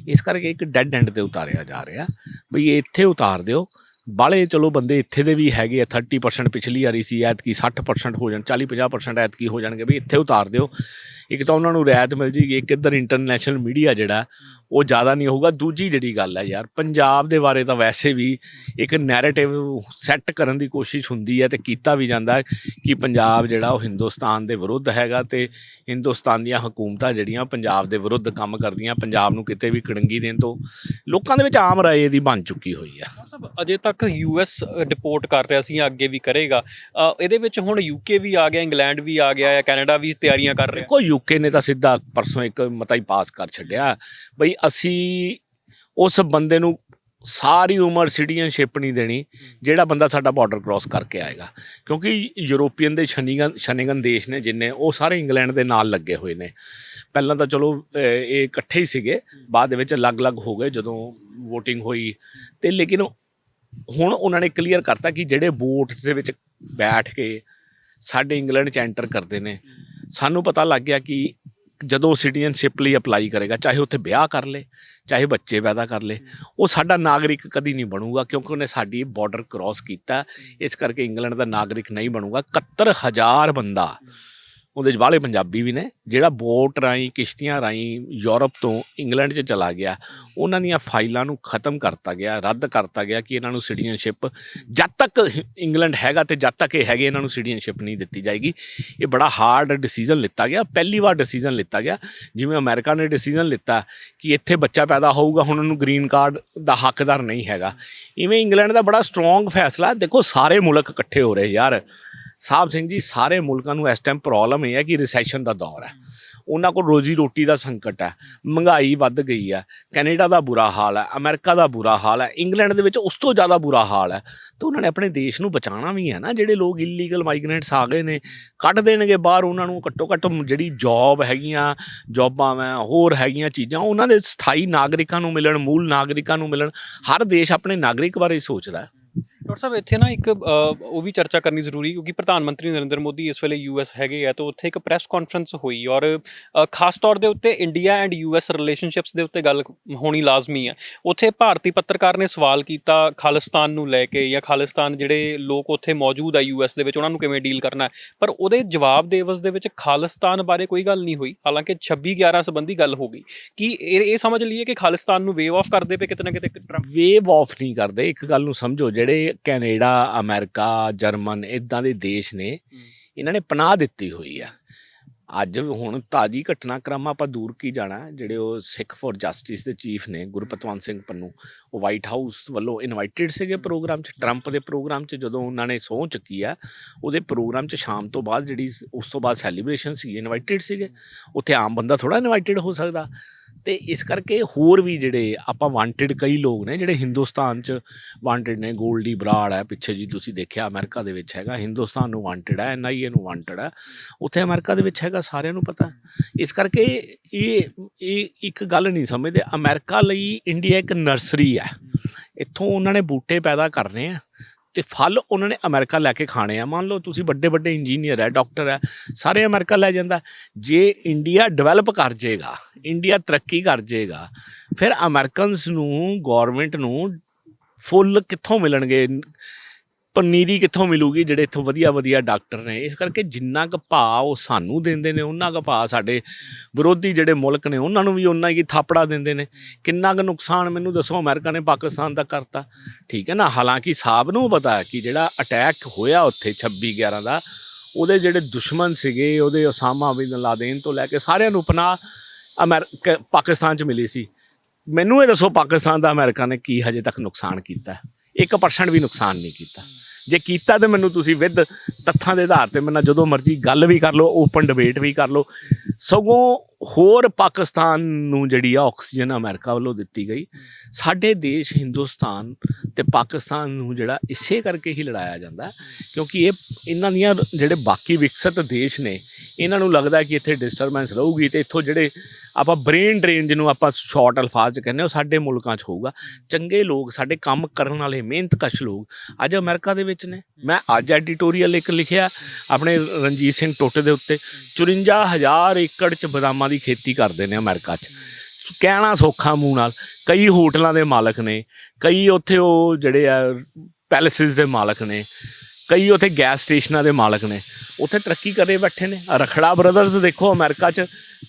ਇਸ ਕਰਕੇ ਇੱਕ ਡੈੱਡ ਐਂਡ ਤੇ ਉਤਾਰਿਆ ਜਾ ਰਿਹਾ। ਵੀ ਇੱਥੇ ਉਤਾਰ ਦਿਓ ਬਾਲੇ ਚਲੋ ਬੰਦੇ ਇੱਥੇ ਦੇ ਵੀ ਹੈਗੇ ਆ 30% ਪਿਛਲੀ ਵਾਰੀ ਸੀ, ਐਤਕੀ 60% ਹੋ ਜਾਣ 40 50% ਐਤਕੀ ਹੋ ਜਾਣਗੇ, ਵੀ ਇੱਥੇ ਉਤਾਰ ਦਿਓ। ਇੱਕ ਤਾਂ ਉਹਨਾਂ ਨੂੰ ਰਿਆਇਤ ਮਿਲ ਜੇਗੀ, ਇੱਕ ਇੱਧਰ ਇੰਟਰਨੈਸ਼ਨਲ ਮੀਡੀਆ ਜਿਹੜਾ ਉਹ ਜ਼ਿਆਦਾ ਨਹੀਂ ਹੋਊਗਾ। ਦੂਜੀ ਜਿਹੜੀ ਗੱਲ ਹੈ ਯਾਰ ਪੰਜਾਬ ਦੇ ਬਾਰੇ ਤਾਂ ਵੈਸੇ ਵੀ ਇੱਕ ਨੈਰੇਟਿਵ ਸੈੱਟ ਕਰਨ ਦੀ ਕੋਸ਼ਿਸ਼ ਹੁੰਦੀ ਹੈ ਤੇ ਕੀਤਾ ਵੀ ਜਾਂਦਾ ਹੈ ਕਿ ਪੰਜਾਬ ਜਿਹੜਾ ਉਹ ਹਿੰਦੁਸਤਾਨ ਦੇ ਵਿਰੁੱਧ ਹੈਗਾ ਤੇ ਹਿੰਦੁਸਤਾਨ ਦੀਆਂ ਹਕੂਮਤਾਂ ਜਿਹੜੀਆਂ ਪੰਜਾਬ ਦੇ ਵਿਰੁੱਧ ਕੰਮ ਕਰਦੀਆਂ ਪੰਜਾਬ ਨੂੰ ਕਿਤੇ ਵੀ ਕੜੰਗੀ ਦੇਣ ਤੋਂ ਲੋਕਾਂ ਦੇ ਵਿੱਚ ਆਮ ਰਾਏ ਦੀ ਬਣ ਚੁੱਕੀ ਹੋਈ ਹੈ। ਅਜੇ ਤੱਕ ਯੂਐਸ ਡਿਪੋਰਟ ਕਰ ਰਿਹਾ ਸੀ ਅੱਗੇ ਵੀ ਕਰੇਗਾ। ਇਹਦੇ ਵਿੱਚ ਹੁਣ ਯੂਕੇ ਵੀ ਆ ਗਿਆ ਇੰਗਲੈਂਡ ਵੀ ਆ ਗਿਆ ਹੈ ਕੈਨੇਡਾ ਵੀ ਤਿਆਰੀਆਂ ਕਰ ਰਿਹਾ। ਦੇਖੋ ਯੂਕੇ ਨੇ ਤਾਂ ਸਿੱਧਾ ਪਰਸੋਂ ਇੱਕ ਮਤਾ ਹੀ ਪਾਸ ਕਰ ਛੱਡਿਆ। ਬਈ ਅਸੀਂ ਉਸ ਬੰਦੇ ਨੂੰ ਸਾਰੀ ਉਮਰ ਸਿਟੀਜ਼ਨਸ਼ਿਪ ਨਹੀਂ ਦੇਣੀ, ਜਿਹੜਾ ਬੰਦਾ ਸਾਡਾ ਬਾਰਡਰ ਕ੍ਰਾਸ ਕਰਕੇ ਆਏਗਾ। ਕਿਉਂਕਿ ਯੂਰੋਪੀਅਨ ਦੇ ਸ਼ਨੀਗਨ ਸ਼ਨੀਗਨ ਦੇਸ਼ ਨੇ ਜਿੰਨੇ, ਉਹ ਸਾਰੇ ਇੰਗਲੈਂਡ ਦੇ ਨਾਲ ਲੱਗੇ ਹੋਏ ਨੇ। ਪਹਿਲਾਂ ਤਾਂ ਚਲੋ ਇਹ ਇਕੱਠੇ ਹੀ ਸੀਗੇ, ਬਾਅਦ ਦੇ ਵਿੱਚ ਅਲੱਗ-ਅਲੱਗ ਹੋ ਗਏ ਜਦੋਂ VOTING ਹੋਈ। ਤੇ ਲੇਕਿਨ ਹੁਣ ਉਹਨਾਂ ਨੇ ਕਲੀਅਰ ਕਰਤਾ ਕਿ ਜਿਹੜੇ ਬੋਟਸ ਦੇ ਵਿੱਚ ਬੈਠ ਕੇ ਸਾਡੇ ਇੰਗਲੈਂਡ ਚ ਐਂਟਰ ਕਰਦੇ ਨੇ, ਸਾਨੂੰ ਪਤਾ ਲੱਗ ਗਿਆ ਕਿ ਜਦੋਂ ਸਿਟੀਜ਼ਨਸ਼ਿਪ ਲਈ ਅਪਲਾਈ ਕਰੇਗਾ ਚਾਹੇ ਉੱਥੇ ਵਿਆਹ ਕਰ ਲੇ ਚਾਹੇ ਬੱਚੇ ਪੈਦਾ ਕਰ ਲੇ ਉਹ ਸਾਡਾ ਨਾਗਰਿਕ ਕਦੀ ਨਹੀਂ ਬਣੂਗਾ ਕਿਉਂਕਿ ਉਹਨੇ ਸਾਡੀ ਬਾਰਡਰ ਕ੍ਰਾਸ ਕੀਤਾ। ਇਸ ਕਰਕੇ ਇੰਗਲੈਂਡ ਦਾ ਨਾਗਰਿਕ ਨਹੀਂ ਬਣੂਗਾ। 71000 ਬੰਦਾ ਉਹਦੇ 'ਚ ਬਾਹਲੇ ਪੰਜਾਬੀ ਵੀ ਨੇ, ਜਿਹੜਾ ਬੋਟ ਰਾਹੀਂ, ਕਿਸ਼ਤੀਆਂ ਰਾਹੀਂ ਯੂਰਪ ਤੋਂ ਇੰਗਲੈਂਡ 'ਚ ਚਲਾ ਗਿਆ, ਉਹਨਾਂ ਦੀਆਂ ਫਾਈਲਾਂ ਨੂੰ ਖਤਮ ਕਰਤਾ ਗਿਆ, ਰੱਦ ਕਰਤਾ ਗਿਆ ਕਿ ਇਹਨਾਂ ਨੂੰ ਸਿਟੀਜ਼ਨਸ਼ਿਪ ਜਦ ਤੱਕ ਇੰਗਲੈਂਡ ਹੈਗਾ ਤੇ ਜਦ ਤੱਕ ਇਹ ਹੈਗੇ, ਇਹਨਾਂ ਨੂੰ ਸਿਟੀਜ਼ਨਸ਼ਿਪ ਨਹੀਂ ਦਿੱਤੀ ਜਾਏਗੀ। ਇਹ ਬੜਾ ਹਾਰਡ ਡਿਸੀਜਨ ਲਿੱਤਾ ਗਿਆ, ਪਹਿਲੀ ਵਾਰ ਡਿਸੀਜਨ ਲਿੱਤਾ ਗਿਆ, ਜਿਵੇਂ ਅਮਰੀਕਾ ਨੇ ਡਿਸੀਜਨ ਲਿੱਤਾ ਕਿ ਇੱਥੇ ਬੱਚਾ ਪੈਦਾ ਹੋਊਗਾ, ਹੁਣ ਉਹਨੂੰ ਗ੍ਰੀਨ ਕਾਰਡ ਦਾ ਹੱਕਦਾਰ ਨਹੀਂ ਹੈਗਾ। ਇਵੇਂ ਇੰਗਲੈਂਡ ਦਾ ਬੜਾ ਸਟਰੋਂਗ ਫੈਸਲਾ, ਦੇਖੋ ਸਾਰੇ ਮੁਲਕ ਇਕੱਠੇ ਹੋ ਰਹੇ ਯਾਰ। ਸਾਹਿਬ ਸਿੰਘ ਜੀ, ਸਾਰੇ ਮੁਲਕਾਂ ਨੂੰ ਇਸ ਟਾਈਮ ਪ੍ਰੋਬਲਮ ਇਹ ਹੈ ਕਿ ਰਿਸੈਸ਼ਨ ਦਾ ਦੌਰ ਹੈ। ਉਹਨਾਂ ਕੋਲ ਰੋਜੀ ਰੋਟੀ ਦਾ ਸੰਕਟ ਹੈ, ਮਹਿੰਗਾਈ ਵੱਧ ਗਈ ਹੈ, ਕੈਨੇਡਾ ਦਾ ਬੁਰਾ ਹਾਲ ਹੈ, ਅਮਰੀਕਾ ਦਾ ਬੁਰਾ ਹਾਲ ਹੈ, ਇੰਗਲੈਂਡ ਦੇ ਵਿੱਚ ਉਸ ਤੋਂ ਜ਼ਿਆਦਾ ਬੁਰਾ ਹਾਲ ਹੈ। ਤਾਂ ਉਹਨਾਂ ਨੇ ਆਪਣੇ ਦੇਸ਼ ਨੂੰ ਬਚਾਉਣਾ ਵੀ ਹੈ ਨਾ, ਜਿਹੜੇ ਲੋਕ ਇਲੀਗਲ ਮਾਈਗ੍ਰੈਂਟਸ ਆ ਗਏ ਨੇ, ਕੱਢ ਦੇਣਗੇ ਬਾਹਰ ਉਹਨਾਂ ਨੂੰ, ਘੱਟੋ ਘੱਟ ਜਿਹੜੀ ਜੌਬ ਹੈਗੀਆਂ ਜੌਬਾਂ ਮੈਂ ਹੋਰ ਹੈਗੀਆਂ ਚੀਜ਼ਾਂ, ਉਹਨਾਂ ਦੇ ਸਥਾਈ ਨਾਗਰਿਕਾਂ ਨੂੰ ਮਿਲਣ, ਮੂਲ ਨਾਗਰਿਕਾਂ ਨੂੰ ਮਿਲਣ, ਹਰ ਦੇਸ਼ ਆਪਣੇ ਨਾਗਰਿਕ ਬਾਰੇ ਸੋਚਦਾ ਹੈ। ਡਾਕਟਰ ਸਾਹਿਬ ਇੱਥੇ ਨਾ ਇੱਕ ਅ, ਉਹ ਵੀ ਚਰਚਾ ਕਰਨੀ ਜ਼ਰੂਰੀ ਕਿਉਂਕਿ ਪ੍ਰਧਾਨ ਮੰਤਰੀ ਨਰਿੰਦਰ ਮੋਦੀ ਇਸ ਵੇਲੇ ਯੂਐਸ ਹੈਗੇ ਆ ਤਾਂ ਉੱਥੇ ਇੱਕ ਪ੍ਰੈਸ ਕਾਨਫਰੰਸ ਹੋਈ ਔਰ ਅ, ਖਾਸ ਤੌਰ ਦੇ ਉੱਤੇ ਇੰਡੀਆ ਐਂਡ ਯੂਐਸ ਰਿਲੇਸ਼ਨਸ਼ਿਪਸ ਦੇ ਉੱਤੇ ਗੱਲ ਹੋਣੀ ਲਾਜ਼ਮੀ ਹੈ। ਉੱਥੇ ਭਾਰਤੀ ਪੱਤਰਕਾਰ ਨੇ ਸਵਾਲ ਕੀਤਾ ਖਾਲਿਸਤਾਨ ਨੂੰ ਲੈ ਕੇ ਜਾਂ ਖਾਲਿਸਤਾਨ ਜਿਹੜੇ ਲੋਕ ਉੱਥੇ ਮੌਜੂਦ ਆ ਯੂਐਸ ਦੇ ਵਿੱਚ ਉਹਨਾਂ ਨੂੰ ਕਿਵੇਂ ਡੀਲ ਕਰਨਾ ਹੈ? ਪਰ ਉਹਦੇ ਜਵਾਬ ਦੇ ਦੇ ਵਿੱਚ ਖਾਲਿਸਤਾਨ ਬਾਰੇ ਕੋਈ ਗੱਲ ਨਹੀਂ ਹੋਈ ਹਾਲਾਂਕਿ 26 11 ਸੰਬੰਧੀ ਗੱਲ ਹੋ ਗਈ। ਕੀ ਇਹ ਇਹ ਸਮਝ ਲਈਏ ਕਿ ਖਾਲਿਸਤਾਨ ਨੂੰ ਵੇਵ ਆਫ ਕਰਦੇ ਪਏ ਕਿਤੇ ਨਾ ਕਿਤੇ ਟਰੰਪ ਵੇਵ ਆਫ ਨਹੀਂ ਕਰਦੇ ਇੱਕ ਗੱਲ ਨੂੰ ਸਮਝੋ ਜਿਹੜੇ ਕੈਨੇਡਾ ਅਮਰੀਕਾ ਜਰਮਨ ਇਦਾਂ ਦੇ ਦੇਸ਼ ਨੇ ਇਹਨਾਂ ਨੇ ਪਨਾਹ ਦਿੱਤੀ ਹੋਈ ਆ। ਅੱਜ ਹੁਣ ਤਾਜੀ ਘਟਨਾਕ੍ਰਮ ਆਪਾਂ ਦੂਰ ਕੀ ਜਾਣਾ ਜਿਹੜੇ ਉਹ ਸਿੱਖ ਫॉर ਜਸਟਿਸ ਦੇ ਚੀਫ ਨੇ ਗੁਰਪਤਵੰਤ ਸਿੰਘ ਪੰਨੂ ਉਹ ਵਾਈਟ ਹਾਊਸ ਵੱਲੋਂ ਇਨਵਾਈਟਡ ਸੀਗੇ ਪ੍ਰੋਗਰਾਮ 'ਚ ਟਰੰਪ ਦੇ ਪ੍ਰੋਗਰਾਮ 'ਚ ਜਦੋਂ ਉਹਨਾਂ ਨੇ ਸਹੁੰ ਚੱਕੀ ਆ ਉਹਦੇ ਪ੍ਰੋਗਰਾਮ 'ਚ ਸ਼ਾਮ ਤੋਂ ਬਾਅਦ ਜਿਹੜੀ ਉਸ ਤੋਂ ਬਾਅਦ ਸੈਲੀਬ੍ਰੇਸ਼ਨ ਸੀ ਇਨਵਾਈਟਡ ਸੀਗੇ। ਉੱਥੇ ਆਮ ਬੰਦਾ ਥੋੜਾ ਇਨਵਾਈਟਡ ਹੋ ਸਕਦਾ। ਤੇ ਇਸ ਕਰਕੇ ਹੋਰ ਵੀ ਜਿਹੜੇ ਆਪਾਂ ਵਾਂਟਡ ਕਈ ਲੋਕ ਨੇ ਜਿਹੜੇ ਹਿੰਦੁਸਤਾਨ 'ਚ ਵਾਂਟਡ ਨੇ 골ਡੀ ਬਰਾੜ ਹੈ, ਪਿੱਛੇ ਜੀ ਤੁਸੀਂ ਦੇਖਿਆ ਅਮਰੀਕਾ ਦੇ ਵਿੱਚ ਹੈਗਾ, ਹਿੰਦੁਸਤਾਨ ਨੂੰ ਵਾਂਟਡ ਹੈ ਐਨਆਈਏ ਨੂੰ ਵਾਂਟਡ ਹੈ, ਉੱਥੇ ਅਮਰੀਕਾ ਦੇ ਵਿੱਚ ਹੈਗਾ, ਸਾਰਿਆਂ ਨੂੰ ਪਤਾ ਇਸ ਕਰਕੇ ਇਹ ਇਹ ਇੱਕ ਗੱਲ ਨਹੀਂ ਸਮਝਦੇ, ਅਮਰੀਕਾ ਲਈ ਇੰਡੀਆ ਇੱਕ ਨਰਸਰੀ ਹੈ। ਇੱਥੋਂ ਉਹਨਾਂ ਨੇ ਬੂਟੇ ਪੈਦਾ ਕਰਨੇ ਆ ਤੇ ਫਲ ਉਹਨਾਂ ਨੇ ਅਮਰੀਕਾ ਲੈ ਕੇ ਖਾਣੇ ਆ। ਮੰਨ ਲਓ ਤੁਸੀਂ ਵੱਡੇ ਵੱਡੇ ਇੰਜੀਨੀਅਰ ਹੈ ਡਾਕਟਰ ਹੈ ਸਾਰੇ ਅਮਰੀਕਾ ਲੈ ਜਾਂਦਾ। ਜੇ ਇੰਡੀਆ ਡਿਵੈਲਪ ਕਰ ਜਾਏਗਾ ਇੰਡੀਆ ਤਰੱਕੀ ਕਰ ਜਾਏਗਾ ਫਿਰ ਅਮਰੀਕਨਸ ਨੂੰ ਗਵਰਨਮੈਂਟ ਨੂੰ ਫੁੱਲ ਕਿੱਥੋਂ ਮਿਲਣਗੇ? ਪਨੀਰੀ ਕਿੱਥੋਂ ਮਿਲੂਗੀ ਜਿਹੜੇ ਇੱਥੋਂ ਵਧੀਆ ਵਧੀਆ ਡਾਕਟਰ ਨੇ? ਇਸ ਕਰਕੇ ਜਿੰਨਾ ਕੁ ਭਾਅ ਉਹ ਸਾਨੂੰ ਦਿੰਦੇ ਨੇ, ਉਹਨਾਂ ਕੁ ਭਾਅ ਸਾਡੇ ਵਿਰੋਧੀ ਜਿਹੜੇ ਮੁਲਕ ਨੇ, ਉਹਨਾਂ ਨੂੰ ਵੀ ਉਹਨਾਂ ਹੀ ਥਾਪੜਾ ਦਿੰਦੇ ਨੇ। ਕਿੰਨਾ ਕੁ ਨੁਕਸਾਨ ਮੈਨੂੰ ਦੱਸੋ, ਅਮਰੀਕਾ ਨੇ ਪਾਕਿਸਤਾਨ ਦਾ ਕਰਤਾ। ਠੀਕ ਹੈ ਨਾ? ਹਾਲਾਂਕਿ ਸਾਹਿਬ ਨੂੰ ਪਤਾ ਹੈ ਕਿ ਜਿਹੜਾ ਅਟੈਕ ਹੋਇਆ ਉੱਥੇ 26 11 ਦਾ, ਉਹਦੇ ਜਿਹੜੇ ਦੁਸ਼ਮਣ ਸੀਗੇ, ਉਹਦੇ ਉਸਾਮਾ ਬਿਨ ਲਾਦੇਨ ਤੋਂ ਲੈ ਕੇ ਸਾਰਿਆਂ ਨੂੰ ਪਨਾਹ ਅਮਰੀਕਾ ਪਾਕਿਸਤਾਨ 'ਚ ਮਿਲੀ ਸੀ। ਮੈਨੂੰ ਇਹ ਦੱਸੋ, ਪਾਕਿਸਤਾਨ ਦਾ ਅਮਰੀਕਾ ਨੇ ਕੀ ਹਜੇ ਤੱਕ ਨੁਕਸਾਨ ਕੀਤਾ 1% ਵੀ ਨੁਕਸਾਨ ਨਹੀਂ ਕੀਤਾ। ਜੇ ਕੀਤਾ ਤੇ ਮੈਨੂੰ ਤੁਸੀਂ ਵਿਦ ਤੱਥਾਂ ਦੇ ਆਧਾਰ ਤੇ ਮੈਨਾਂ ਜਦੋਂ ਮਰਜ਼ੀ ਗੱਲ ਵੀ ਕਰ ਲਓ ਓਪਨ ਡਿਬੇਟ ਵੀ ਕਰ ਲਓ, ਸਗੋਂ ਹੋਰ ਪਾਕਿਸਤਾਨ ਨੂੰ ਜਿਹੜੀ ਆ ਆਕਸੀਜਨ ਅਮਰੀਕਾ ਵੱਲੋਂ ਦਿੱਤੀ ਗਈ। ਸਾਡੇ ਦੇਸ਼ ਹਿੰਦੁਸਤਾਨ ਤੇ ਪਾਕਿਸਤਾਨ ਨੂੰ ਜਿਹੜਾ ਇਸੇ ਕਰਕੇ ਹੀ ਲੜਾਇਆ ਜਾਂਦਾ ਕਿਉਂਕਿ ਇਹ ਇਹਨਾਂ ਦੀਆਂ ਜਿਹੜੇ ਬਾਕੀ ਵਿਕਸਿਤ ਦੇਸ਼ ਨੇ, ਇਹਨਾਂ ਨੂੰ ਲੱਗਦਾ ਕਿ ਇੱਥੇ ਡਿਸਟਰਬੈਂਸ ਰਹੂਗੀ ਤੇ ਇੱਥੋਂ ਜਿਹੜੇ ਆਪਾਂ ਬ੍ਰੇਨ ਡਰੇਨ ਜਿਹਨੂੰ ਆਪਾਂ ਸ਼ਾਰਟ ਅਲਫਾਜ਼ 'ਚ ਕਹਿੰਦੇ ਉਹ ਸਾਡੇ ਮੁਲਕਾਂ 'ਚ ਹੋਊਗਾ। ਚੰਗੇ ਲੋਕ, ਸਾਡੇ ਕੰਮ ਕਰਨ ਵਾਲੇ ਮਿਹਨਤਕਸ਼ ਲੋਕ, ਅੱਜ ਅਮਰੀਕਾ ਦੇ ਵਿੱਚ ਨੇ। ਮੈਂ ਅੱਜ ਐਡੀਟੋਰੀਅਲ ਇੱਕ ਲਿਖਿਆ, ਆਪਣੇ ਰਣਜੀਤ ਸਿੰਘ ਟੁੱਟ ਦੇ ਉੱਤੇ 54000 ਏਕੜ 'ਚ ਬਦਾਮਾਂ ਦੀ ਖੇਤੀ ਕਰਦੇ ਨੇ ਅਮਰੀਕਾ 'ਚ। ਕਹਿਣਾ ਸੌਖਾ ਮੂੰਹ ਨਾਲ, ਕਈ ਹੋਟਲਾਂ ਦੇ ਮਾਲਕ ਨੇ, ਕਈ ਉੱਥੇ ਉਹ ਜਿਹੜੇ ਆ, ਪੈਲੇਸਿਸ ਦੇ ਮਾਲਕ ਨੇ, ਕਈ ਉੱਥੇ ਗੈਸ ਸਟੇਸ਼ਨਾਂ ਦੇ ਮਾਲਕ ਨੇ, ਉੱਥੇ ਤਰੱਕੀ ਕਰੇ ਬੈਠੇ ਨੇ। ਆਹ ਰਖੜਾ ਬ੍ਰਦਰਜ਼ ਦੇਖੋ ਅਮਰੀਕਾ 'ਚ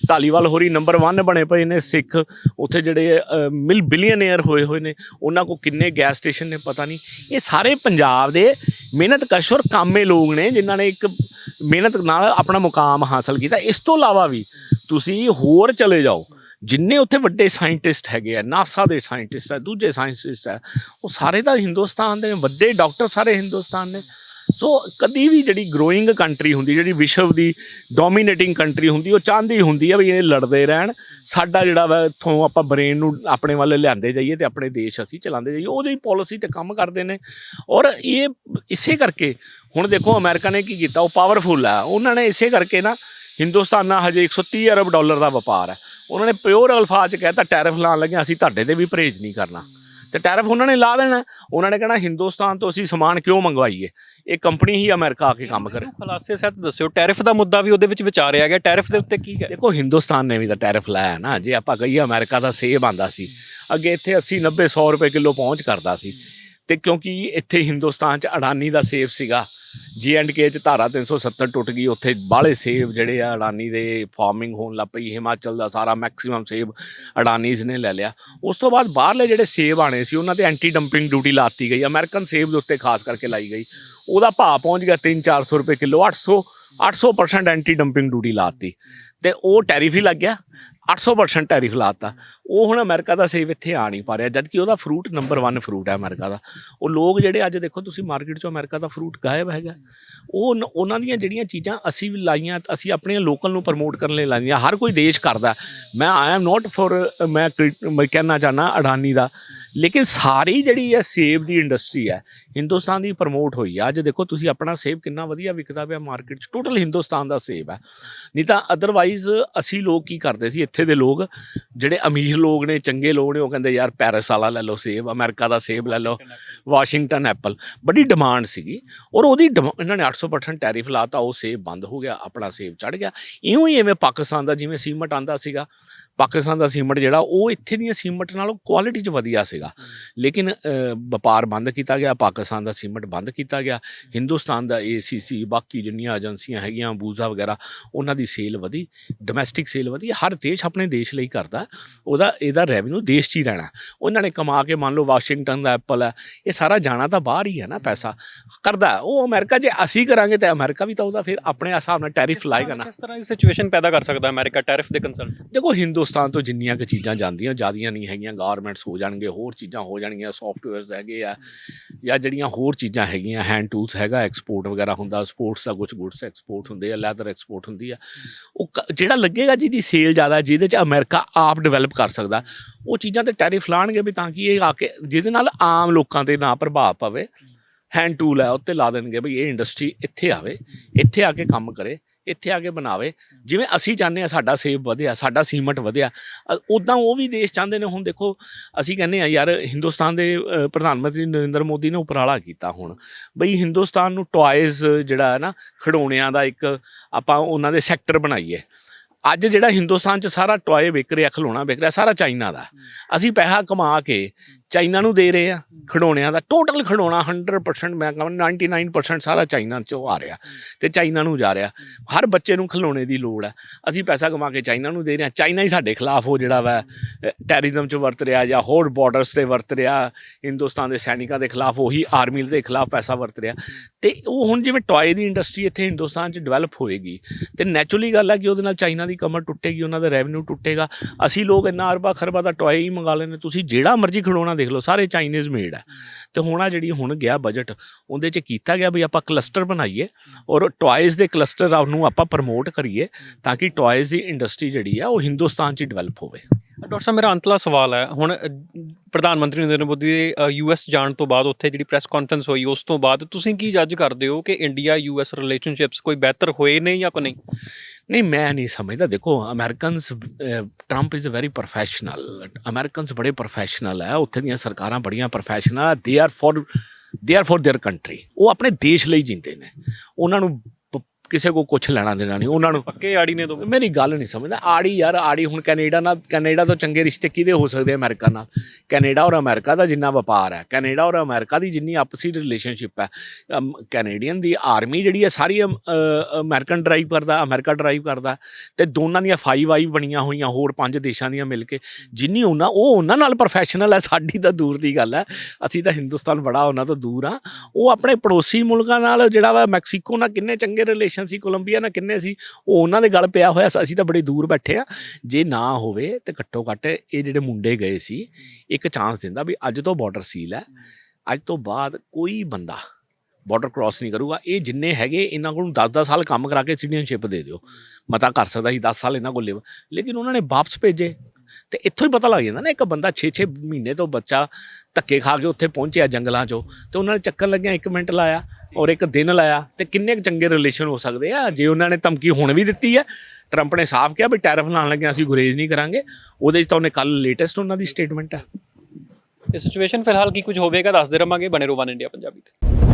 ਧਾਲੀਵਾਲ ਹੋਰੀ ਨੰਬਰ 1 ਬਣੇ ਪਏ ਨੇ ਸਿੱਖ, ਉੱਥੇ ਜਿਹੜੇ ਮਿਲ ਬਿਲੀਅਨੇਅਰ ਹੋਏ ਹੋਏ ਨੇ, ਉਹਨਾਂ ਕੋ ਕਿੰਨੇ ਗੈਸ ਸਟੇਸ਼ਨ ਨੇ ਪਤਾ ਨਹੀਂ। ਇਹ ਸਾਰੇ ਪੰਜਾਬ ਦੇ ਮਿਹਨਤ ਕਸ਼ ਔਰ ਕਾਮੇ ਲੋਕ ਨੇ, ਜਿਨ੍ਹਾਂ ਨੇ ਇੱਕ ਮਿਹਨਤ ਨਾਲ ਆਪਣਾ ਮੁਕਾਮ ਹਾਸਲ ਕੀਤਾ। ਇਸ ਤੋਂ ਇਲਾਵਾ ਵੀ ਤੁਸੀਂ ਹੋਰ ਚਲੇ ਜਾਓ, ਜਿੰਨੇ ਉੱਥੇ ਵੱਡੇ ਸਾਇੰਟਿਸਟ ਹੈਗੇ ਆ ਨਾਸਾ ਦੇ ਸਾਇੰਟਿਸਟ ਆ ਦੂਜੇ ਸਾਇੰਟਿਸਟ ਆ ਉਹ ਸਾਰੇ ਤਾਂ ਹਿੰਦੁਸਤਾਨ ਦੇ ਵੱਡੇ ਡਾਕਟਰ ਸਾਰੇ ਹਿੰਦੁਸਤਾਨ ਨੇ। ਸੋ ਕਦੀ ਵੀ ਜਿਹੜੀ ਗਰੋਇੰਗ ਕੰਟਰੀ ਹੁੰਦੀ, ਜਿਹੜੀ ਵਿਸ਼ਵ ਦੀ ਡੋਮੀਨੇਟਿੰਗ ਕੰਟਰੀ ਹੁੰਦੀ, ਉਹ ਚਾਹੁੰਦੀ ਹੁੰਦੀ ਆ ਵੀ ਇਹ ਲੜਦੇ ਰਹਿਣ। ਸਾਡਾ ਜਿਹੜਾ ਵਾ, ਇੱਥੋਂ ਆਪਾਂ ਬ੍ਰੇਨ ਨੂੰ ਆਪਣੇ ਵੱਲ ਲਿਆਂਦੇ ਜਾਈਏ ਤੇ ਆਪਣੇ ਦੇਸ਼ ਅਸੀਂ ਚਲਾਉਂਦੇ ਜਾਈਏ, ਉਹਦੀ ਪਾਲਿਸੀ ਤੇ ਕੰਮ ਕਰਦੇ ਨੇ। ਔਰ ਇਹ ਇਸੇ ਕਰਕੇ ਹੁਣ ਦੇਖੋ ਅਮਰੀਕਾ ਨੇ ਕੀ ਕੀਤਾ, ਉਹ ਪਾਵਰਫੁਲ ਆ। ਉਹਨਾਂ ਨੇ ਇਸੇ ਕਰਕੇ ਨਾ ਹਿੰਦੁਸਤਾਨ ਨਾਲ ਹਜੇ 130 ਅਰਬ ਡਾਲਰ ਦਾ ਵਪਾਰ ਹੈ। ਉਹਨਾਂ ਨੇ ਪਿਓਰ ਅਲਫਾਜ਼ ਚ ਕਹਿਤਾ ਟੈਰਿਫ ਲਾਉਣ ਲੱਗੇ ਅਸੀਂ ਤੁਹਾਡੇ ਤੇ ਵੀ ਪਰਹੇਜ਼ ਨਹੀਂ ਕਰਨਾ। ਤੇ ਟੈਰਿਫ ਉਹਨਾਂ ਨੇ ਲਾ ਦੇਣਾ। ਉਹਨਾਂ ਨੇ ਕਹਿਣਾ ਹਿੰਦੁਸਤਾਨ ਤੋਂ ਅਸੀਂ ਸਮਾਨ ਕਿਉਂ ਮੰਗਵਾਈਏ? ਇਹ ਕੰਪਨੀ ਹੀ ਅਮਰੀਕਾ ਆ ਕੇ ਕੰਮ ਕਰੇ। ਖੁਲਾਸੇ ਸਹਿਤ ਦੱਸਿਓ ਟੈਰਿਫ ਦਾ ਮੁੱਦਾ ਵੀ ਉਹਦੇ ਵਿੱਚ ਵਿਚਾਰਿਆ ਗਿਆ। ਟੈਰਿਫ ਦੇ ਉੱਤੇ ਕੀ ਹੈ? ਦੇਖੋ ਹਿੰਦੁਸਤਾਨ ਨੇ ਵੀ ਤਾਂ ਟੈਰਿਫ ਲਾਇਆ ਨਾ। ਜੇ ਆਪਾਂ ਕਹੀਏ ਅਮਰੀਕਾ ਦਾ ਸੇਬ ਆਂਦਾ ਸੀ ਅੱਗੇ ਇੱਥੇ 80 90 100 ਰੁਪਏ ਕਿਲੋ ਪਹੁੰਚ ਕਰਦਾ ਸੀ। ਤੇ ਕਿਉਂਕਿ ਇੱਥੇ ਹਿੰਦੁਸਤਾਨ 'ਚ ਅਡਾਨੀ ਦਾ ਸੇਬ ਸੀਗਾ। ਜੀ ਐਂਡ ਕੇ 'ਚ ਧਾਰਾ 370 ਟੁੱਟ ਗਈ, ਉੱਥੇ ਬਾਹਲੇ ਸੇਬ ਜਿਹੜੇ ਆ ਅਡਾਨੀ ਦੇ ਫਾਰਮਿੰਗ ਹੋਣ ਲੱਗ ਪਈ, ਹਿਮਾਚਲ ਦਾ ਸਾਰਾ ਮੈਕਸਿਮਮ ਸੇਬ ਅਡਾਨੀਜ਼ ਨੇ ਲੈ ਲਿਆ। ਉਸ ਤੋਂ ਬਾਅਦ ਬਾਹਰਲੇ ਜਿਹੜੇ ਸੇਬ ਆਣੇ ਸੀ, ਉਹਨਾਂ ਤੇ ਐਂਟੀ ਡੰਪਿੰਗ ਡਿਊਟੀ ਲਾਤੀ ਗਈ ਅਮਰੀਕਨ ਸੇਬ ਦੇ ਉੱਤੇ ਖਾਸ ਕਰਕੇ ਲਾਈ ਗਈ। ਉਹਦਾ ਭਾਅ ਪਹੁੰਚ ਗਿਆ 3-400 ਰੁਪਏ ਕਿਲੋ 800 800% ਐਂਟੀ ਡੰਪਿੰਗ ਡਿਊਟੀ ਲਾਤੀ। ਤੇ ਉਹ ਟੈਰਿਫ ਹੀ ਲੱਗ ਗਿਆ 800% ਟੈਰਿਫ ਲਾਤਾ। ਉਹ ਹੁਣ ਅਮਰੀਕਾ ਦਾ ਸੇਬ ਇੱਥੇ ਆ ਨਹੀਂ ਪਾ ਰਿਹਾ ਜਦ ਕਿ ਉਹਦਾ ਫਰੂਟ ਨੰਬਰ 1 ਫਰੂਟ ਹੈ ਅਮਰੀਕਾ ਦਾ। ਉਹ ਲੋਕ ਜਿਹੜੇ ਅੱਜ ਦੇਖੋ, ਤੁਸੀਂ ਮਾਰਕੀਟ 'ਚੋਂ ਅਮਰੀਕਾ ਦਾ ਫਰੂਟ ਗਾਇਬ ਹੈਗਾ। ਉਹ ਉਹਨਾਂ ਦੀਆਂ ਜਿਹੜੀਆਂ ਚੀਜ਼ਾਂ ਅਸੀਂ ਵੀ ਲਾਈਆਂ, ਅਸੀਂ ਆਪਣੀਆਂ ਲੋਕਲ ਨੂੰ ਪ੍ਰਮੋਟ ਕਰਨ ਲਈ ਲਾਈਆਂ, ਹਰ ਕੋਈ ਦੇਸ਼ ਕਰਦਾ। ਮੈਂ ਆਈ ਐਮ ਨਾਟ ਫॉर ਮੈਂ ਮੈਂ ਕਹਿਣਾ ਚਾਹਨਾ ਅਡਾਨੀ ਦਾ। ਲੇਕਿਨ ਸਾਰੀ ਜਿਹੜੀ ਹੈ ਸੇਬ ਦੀ ਇੰਡਸਟਰੀ ਹੈ, ਹਿੰਦੁਸਤਾਨ ਦੀ ਪ੍ਰਮੋਟ ਹੋਈ ਆ ਅੱਜ ਦੇਖੋ, ਤੁਸੀਂ ਆਪਣਾ ਸੇਬ ਕਿੰਨਾ ਵਧੀਆ ਵਿਕਦਾ ਪਿਆ ਮਾਰਕੀਟ 'ਚ। ਟੋਟਲ ਹਿੰਦੁਸਤਾਨ ਦਾ ਸੇਬ ਹੈ। ਨਹੀਂ ਤਾਂ ਅਦਰਵਾਈਜ਼ ਅਸੀਂ ਲੋਕ ਕੀ ਕਰਦੇ ਸੀ, ਇੱਥੇ ਦੇ ਲੋਕ ਜਿਹੜੇ ਅਮੀਰ ਲੋਕ ਨੇ, ਚੰਗੇ ਲੋਕ ਨੇ, ਉਹ ਕਹਿੰਦੇ, ਯਾਰ, ਪੈਰਿਸ ਵਾਲਾ ਲੈ ਲਓ ਸੇਬ, ਅਮਰੀਕਾ ਦਾ ਸੇਬ ਲੈ ਲਓ, ਵਾਸ਼ਿੰਗਟਨ ਐਪਲ। ਬੜੀ ਡਿਮਾਂਡ ਸੀਗੀ ਔਰ ਉਹਦੀ ਡਿਮਾ- ਇਹਨਾਂ ਨੇ 800% ਟੈਰਿਫ ਲਾਤਾ, ਉਹ ਸੇਬ ਬੰਦ ਹੋ ਗਿਆ, ਆਪਣਾ ਸੇਬ ਚੜ ਗਿਆ। ਇਉਂ ਹੀ ਐਵੇਂ ਪਾਕਿਸਤਾਨ ਦਾ ਜਿਵੇਂ ਸੀਮਟ ਆਂਦਾ ਸੀਗਾ ਪਾਕਿਸਤਾਨ ਦਾ ਸੀਮਟ ਜਿਹੜਾ ਉਹ ਇੱਥੇ ਦੀਆਂ ਸੀਮਟ ਨਾਲੋਂ ਕੁਆਲਿਟੀ 'ਚ ਵਧੀਆ ਸੀਗਾ। ਲੇਕਿਨ ਵਪਾਰ ਬੰਦ ਕੀਤਾ ਗਿਆ ਪਾਕਿਸਤਾਨ ਦਾ ਸੀਮਟ ਬੰਦ ਕੀਤਾ ਗਿਆ ਹਿੰਦੁਸਤਾਨ ਦਾ ਏਸੀਸੀ ਬਾਕੀ ਜਿੰਨੀਆਂ ਏਜੰਸੀਆਂ ਹੈਗੀਆਂ ਬੂਜ਼ਾ ਵਗੈਰਾ ਉਹਨਾਂ ਦੀ ਸੇਲ ਵਧੀ ਡੋਮੈਸਟਿਕ ਸੇਲ ਵਧੀ ਹਰ ਦੇਸ਼ ਆਪਣੇ ਦੇਸ਼ ਲਈ ਕਰਦਾ ਉਹਦਾ ਇਹਦਾ ਰੈਵਨਿਊ ਦੇਸ਼ 'ਚ ਹੀ ਰਹਿਣਾ। ਉਹਨਾਂ ਨੇ ਕਮਾ ਕੇ ਮੰਨ ਲਓ ਵਾਸ਼ਿੰਗਟਨ ਦਾ ਐਪਲ ਹੈ ਇਹ ਸਾਰਾ ਜਾਣਾ ਤਾਂ ਬਾਹਰ ਹੀ ਹੈ ਨਾ ਪੈਸਾ। ਕਰਦਾ ਉਹ ਅਮਰੀਕਾ ਜੇ ਅਸੀਂ ਕਰਾਂਗੇ ਤਾਂ ਅਮਰੀਕਾ ਵੀ ਤਾਂ ਉਹਦਾ ਫਿਰ ਆਪਣੇ ਹਿਸਾਬ ਨਾਲ ਟੈਰਿਫ ਲਾਏਗਾ ਨਾ। ਕਿਸ ਤਰ੍ਹਾਂ ਦੀ ਸਿਚੁਏਸ਼ਨ ਪੈਦਾ ਕਰ ਸਕਦਾ ਅਮਰੀਕਾ ਟੈਰਿਫ ਦੇ ਕੰਸਰਨ ਦੇਖੋ ਹਿੰਦੁਸਤਾਨ ਤੋਂ ਜਿੰਨੀਆਂ ਕੁ ਚੀਜ਼ਾਂ ਜਾਂਦੀਆਂ, ਜਿਆਦੀਆਂ ਨਹੀਂ ਹੈਗੀਆਂ ਗਾਰਮੈਂਟਸ ਹੋ ਜਾਣਗੇ, ਹੋਰ ਚੀਜ਼ਾਂ ਹੋ ਜਾਣਗੀਆਂ ਸੌਫਟਵੇਅਰਸ ਹੈਗੇ ਆ ਜਾਂ ਜਿਹੜੀਆਂ ਹੋਰ ਚੀਜ਼ਾਂ ਹੈਗੀਆਂ ਹੈਂਡ ਟੂਲਸ ਹੈਗਾ ਐਕਸਪੋਰਟ ਵਗੈਰਾ ਹੁੰਦਾ ਸਪੋਰਟਸ ਦਾ ਕੁਝ ਗੁੱਡਸ ਐਕਸਪੋਰਟ ਹੁੰਦੇ ਆ ਲੈਦਰ ਐਕਸਪੋਰਟ ਹੁੰਦੀ ਆ। ਉਹ ਕ- ਜਿਹੜਾ ਲੱਗੇਗਾ ਜਿਹਦੀ ਸੇਲ ਜ਼ਿਆਦਾ, ਜਿਹਦੇ ਚ ਅਮਰੀਕਾ ਆਪ ਡਿਵੈਲਪ ਕਰ ਸਕਦਾ, ਉਹ ਚੀਜ਼ਾਂ ਤੇ ਟੈਰਿਫ ਲਾਣਗੇ ਵੀ ਤਾਂ ਕਿ ਇਹ ਆ ਕੇ, ਜਿਹਦੇ ਨਾਲ ਆਮ ਲੋਕਾਂ ਤੇ ਨਾ ਪ੍ਰਭਾਵ ਪਵੇ ਹੈਂਡ ਟੂਲ ਹੈ, ਉੱਤੇ ਲਾ ਦੇਣਗੇ ਵੀ ਇਹ ਇੰਡਸਟਰੀ ਇੱਥੇ ਆਵੇ, ਇੱਥੇ ਆ ਕੇ ਕੰਮ ਕਰੇ। ਇੱਥੇ ਆ ਕੇ ਬਣਾਵੇ। ਜਿਵੇਂ ਅਸੀਂ ਚਾਹੁੰਦੇ ਆ ਸਾਡਾ ਸੇਬ ਵਧਿਆ ਸਾਡਾ ਸੀਮਟ ਵਧਿਆ ਉਦਾਂ ਉਹ ਵੀ ਦੇਸ਼ ਚਾਹੁੰਦੇ ਨੇ। ਹੁਣ ਦੇਖੋ ਅਸੀਂ ਕਹਿੰਦੇ ਆ ਯਾਰ ਹਿੰਦੁਸਤਾਨ ਦੇ ਪ੍ਰਧਾਨ ਮੰਤਰੀ ਨਰਿੰਦਰ ਮੋਦੀ ਨੇ ਉਪਰਾਲਾ ਕੀਤਾ ਹੁਣ। ਬਈ ਹਿੰਦੁਸਤਾਨ ਨੂੰ ਟੁਆਇਜ਼ ਜਿਹੜਾ ਹੈ ਨਾ ਖਿਡੌਣਿਆਂ ਦਾ ਇੱਕ ਆਪਾਂ ਉਹਨਾਂ ਦੇ ਸੈਕਟਰ ਬਣਾਈਏ। ਅੱਜ ਜਿਹੜਾ ਹਿੰਦੁਸਤਾਨ 'ਚ ਸਾਰਾ ਟੁਆਏ ਵਿਕ ਰਿਹਾ ਖਿਡੌਣਾ ਵਿਕ ਰਿਹਾ ਸਾਰਾ ਚਾਈਨਾ ਦਾ। ਅਸੀਂ ਪੈਸਾ ਕਮਾ ਕੇ ਚਾਈਨਾ ਨੂੰ ਦੇ ਰਹੇ ਆ, ਖਿਡੌਣਿਆਂ ਦਾ। ਟੋਟਲ ਖਿਡੌਣਾ 100% ਮੈਂ ਕਹਾਂ 99% ਸਾਰਾ ਚਾਈਨਾ 'ਚੋਂ ਆ ਰਿਹਾ ਤੇ ਚਾਈਨਾ ਨੂੰ ਜਾ ਰਿਹਾ। ਹਰ ਬੱਚੇ ਨੂੰ ਖਿਡੌਣੇ ਦੀ ਲੋੜ ਹੈ ਅਸੀਂ ਪੈਸਾ ਕਮਾ ਕੇ ਚਾਈਨਾ ਨੂੰ ਦੇ ਰਹੇ ਹਾਂ ਚਾਈਨਾ ਹੀ ਸਾਡੇ ਖਿਲਾਫ ਉਹ ਜਿਹੜਾ ਵਾ ਟੈਰਰਿਜ਼ਮ 'ਚ ਵਰਤ ਰਿਹਾ ਜਾਂ ਹੋਰ ਬਾਰਡਰਸ ਤੇ ਵਰਤ ਰਿਹਾ, ਹਿੰਦੁਸਤਾਨ ਦੇ ਸੈਨਿਕਾਂ ਦੇ ਖਿਲਾਫ, ਉਹੀ ਆਰਮੀ ਦੇ ਖਿਲਾਫ ਪੈਸਾ ਵਰਤ ਰਿਹਾ। ਤੇ ਉਹ ਹੁਣ ਜਿਵੇਂ ਟੌਏ ਦੀ ਇੰਡਸਟਰੀ ਇੱਥੇ ਹਿੰਦੁਸਤਾਨ 'ਚ ਡਿਵੈਲਪ ਹੋਏਗੀ, ਤੇ ਨੈਚੁਰਲੀ ਗੱਲ ਹੈ ਕਿ ਉਹਦੇ ਨਾਲ ਚਾਈਨਾ ਦੀ ਕਮਰ ਟੁੱਟੇਗੀ, ਉਹਨਾਂ ਦਾ ਰੈਵਨਿਊ ਟੁੱਟੇਗਾ। ਅਸੀਂ ਲੋਕ ਇੰਨਾ ਅਰਬਾ ਖਰਬਾ ਦਾ ਟੌਏ ਹੀ ਮੰਗਾ ਲੈਂਦੇ ਤੁਸੀਂ ਜਿਹੜਾ ਮਰਜ਼ੀ ਖਿਡੌਣਾ ਦੇਖ ਲਓ, ਸਾਰੇ ਚਾਈਨੀਜ਼ ਮੇਡ ਆ। ਤੇ ਹੁਣ ਆ ਜਿਹੜੀ ਹੁਣ ਗਿਆ ਬਜਟ ਉਹਦੇ 'ਚ ਕੀਤਾ ਗਿਆ ਵੀ ਆਪਾਂ ਕਲਸਟਰ ਬਣਾਈਏ ਔਰ ਟੌਇਜ਼ ਦੇ ਕਲਸਟਰ ਨੂੰ ਆਪਾਂ ਪ੍ਰਮੋਟ ਕਰੀਏ ਤਾਂ ਕਿ ਟੌਇਜ਼ ਦੀ ਇੰਡਸਟਰੀ ਜਿਹੜੀ ਆ ਉਹ ਹਿੰਦੁਸਤਾਨ 'ਚ ਡਿਵੈਲਪ ਹੋਵੇ। ਡਾਕਟਰ ਸਾਹਿਬ, ਮੇਰਾ ਅੰਤਲਾ ਸਵਾਲ ਹੈ। ਹੁਣ ਪ੍ਰਧਾਨ ਮੰਤਰੀ ਨਰਿੰਦਰ ਮੋਦੀ ਦੇ ਯੂ ਯੂਐਸ ਜਾਣ ਤੋਂ ਬਾਅਦ ਉੱਥੇ ਜਿਹੜੀ ਪ੍ਰੈਸ ਕਾਨਫਰੰਸ ਹੋਈ, ਉਸ ਤੋਂ ਬਾਅਦ ਤੁਸੀਂ ਕੀ ਜੱਜ ਕਰਦੇ ਹੋ ਕਿ ਇੰਡੀਆ ਯੂ ਯੂਐਸ ਰਿਲੇਸ਼ਨਸ਼ਿਪਸ ਕੋਈ ਬਿਹਤਰ ਹੋਏ ਨੇ ਜਾਂ ਕੋ ਨਹੀਂ? ਨਹੀਂ, ਮੈਂ ਨਹੀਂ ਸਮਝਦਾ। ਦੇਖੋ Americans Trump is a very professional Americans ਬੜੇ ਪ੍ਰੋਫੈਸ਼ਨਲ ਹੈ। ਉੱਥੇ ਦੀਆਂ ਸਰਕਾਰਾਂ ਬੜੀਆਂ ਪ੍ਰੋਫੈਸ਼ਨਲ ਆ they are for they are for their country ਉਹ ਆਪਣੇ ਦੇਸ਼ ਲਈ ਜਿੰਦੇ ਨੇ। ਉਹਨਾਂ ਨੂੰ ਕਿਸੇ ਕੋ ਕੁਝ ਲੈਣਾ ਦੇਣਾ ਨਹੀਂ ਉਹਨਾਂ ਨੂੰ। ਪੱਕੇ ਆੜੀ ਨੇ ਦੋ ਮੇਰੀ ਗੱਲ ਨਹੀਂ ਸਮਝਦਾ। ਆੜੀ ਯਾਰ ਆੜੀ ਹੁਣ ਕੈਨੇਡਾ ਨਾਲ ਕੈਨੇਡਾ ਤੋਂ ਚੰਗੇ ਰਿਸ਼ਤੇ ਕਿਹਦੇ ਹੋ ਸਕਦੇ ਅਮਰੀਕਾ ਨਾਲ? ਕੈਨੇਡਾ ਔਰ ਅਮਰੀਕਾ ਦਾ ਜਿੰਨਾ ਵਪਾਰ ਹੈ ਕੈਨੇਡਾ ਔਰ ਅਮਰੀਕਾ ਦੀ ਜਿੰਨੀ ਆਪਸੀ ਰਿਲੇਸ਼ਨਸ਼ਿਪ ਹੈ ਕੈਨੇਡੀਅਨ ਦੀ ਆਰਮੀ ਜਿਹੜੀ ਹੈ ਸਾਰੀ ਅਮਰੀਕਨ ਡਰਾਈਵ ਕਰਦਾ ਅਮਰੀਕਾ ਡਰਾਈਵ ਕਰਦਾ ਤੇ ਦੋਨਾਂ ਦੀਆਂ ਫਾਈਵ ਆਈ ਬਣੀਆਂ ਹੋਈਆਂ ਹੋਰ ਪੰਜ ਦੇਸ਼ਾਂ ਦੀਆਂ ਮਿਲ ਕੇ। ਜਿੰਨੀ ਉਹਨਾਂ ਉਹ ਉਹਨਾਂ ਨਾਲ ਪ੍ਰੋਫੈਸ਼ਨਲ ਹੈ ਸਾਡੀ ਤਾਂ ਦੂਰ ਦੀ ਗੱਲ ਹੈ। ਅਸੀਂ ਤਾਂ ਹਿੰਦੁਸਤਾਨ ਬੜਾ ਉਹਨਾਂ ਤੋਂ ਦੂਰ ਆ ਉਹ ਆਪਣੇ ਪੜੋਸੀ ਮੁਲਕਾਂ ਨਾਲ ਜਿਹੜਾ ਵਾ ਮੈਕਸੀਕੋ ਨਾਲ ਕਿੰਨੇ ਚੰਗੇ ਰਿਲੇਸ਼ਨ ਸੀ ਕੋਲੰਬੀਆ ਨਾਲ ਕਿੰਨੇ ਸੀ, ਉਹ ਉਹਨਾਂ ਦੇ ਗੱਲ ਪਿਆ ਹੋਇਆ ਅਸੀਂ ਤਾਂ ਬੜੇ ਦੂਰ ਬੈਠੇ ਆ ਜੇ ਨਾ ਹੋਵੇ ਤੇ ਘੱਟੋ ਘੱਟ ਇਹ ਜਿਹੜੇ ਮੁੰਡੇ ਗਏ ਸੀ, ਇੱਕ ਚਾਂਸ ਦਿੰਦਾ ਵੀ ਅੱਜ ਤੋਂ ਬਾਰਡਰ ਸੀਲ ਹੈ। ਅੱਜ ਤੋਂ ਬਾਅਦ ਕੋਈ ਬੰਦਾ ਬਾਰਡਰ ਕ੍ਰਾਸ ਨਹੀਂ ਕਰੂਗਾ। ਇਹ ਜਿੰਨੇ ਹੈਗੇ, ਇਹਨਾਂ ਕੋਲ 10-10 ਸਾਲ ਕੰਮ ਕਰਾ ਕੇ ਸਿਟੀਜ਼ਨਸ਼ਿਪ ਦੇ ਦਿਓ। ਮਤਾ ਕਰ ਸਕਦਾ ਸੀ 10 ਸਾਲ ਇਹਨਾਂ ਕੋਲ ਲਿਵ ਲੇਕਿਨ ਉਹਨਾਂ ਨੇ ਵਾਪਸ ਭੇਜੇ। ਤੇ ਇੱਥੋਂ ਹੀ ਪਤਾ ਲੱਗ ਜਾਂਦਾ ਨਾ, ਇੱਕ ਬੰਦਾ 6-6 ਮਹੀਨੇ ਤੋਂ ਬੱਚਾ ਧੱਕੇ ਖਾ ਕੇ ਉੱਥੇ ਪਹੁੰਚਿਆ ਜੰਗਲਾਂ 'ਚੋਂ। ਤੇ ਉਹਨਾਂ ਨੇ ਚੱਕਰ ਲੱਗਿਆ 1 ਮਿੰਟ ਲਾਇਆ। ਔਰ ਇੱਕ ਦਿਨ ਲਾਇਆ ਤੇ ਕਿੰਨੇ ਚੰਗੇ ਰਿਲੇਸ਼ਨ ਹੋ ਸਕਦੇ ਆ? ਜੇ ਉਹਨਾਂ ਨੇ ਧਮਕੀ ਹੁਣ ਵੀ ਦਿੱਤੀ ਹੈ ਟਰੰਪ ਨੇ ਸਾਫ਼ ਕਿਹਾ ਵੀ ਟੈਰਿਫ ਲਾਉਣ ਲੱਗੇ ਅਸੀਂ ਗੁਰੇਜ਼ ਨਹੀਂ ਕਰਾਂਗੇ। ਉਹਦੇ 'ਚ ਤਾਂ ਉਹਨੇ ਕੱਲ ਲੇਟੈਸਟ ਉਹਨਾਂ ਦੀ ਸਟੇਟਮੈਂਟ ਹੈ ਇਹ ਸਿਚੁਏਸ਼ਨ ਫਿਲਹਾਲ ਕੀ ਕੁਝ ਹੋਵੇਗਾ ਦੱਸਦੇ ਰਵਾਂਗੇ ਬਣੇ ਰਹੋ ਵਨ ਇੰਡੀਆ ਪੰਜਾਬੀ ਤੇ।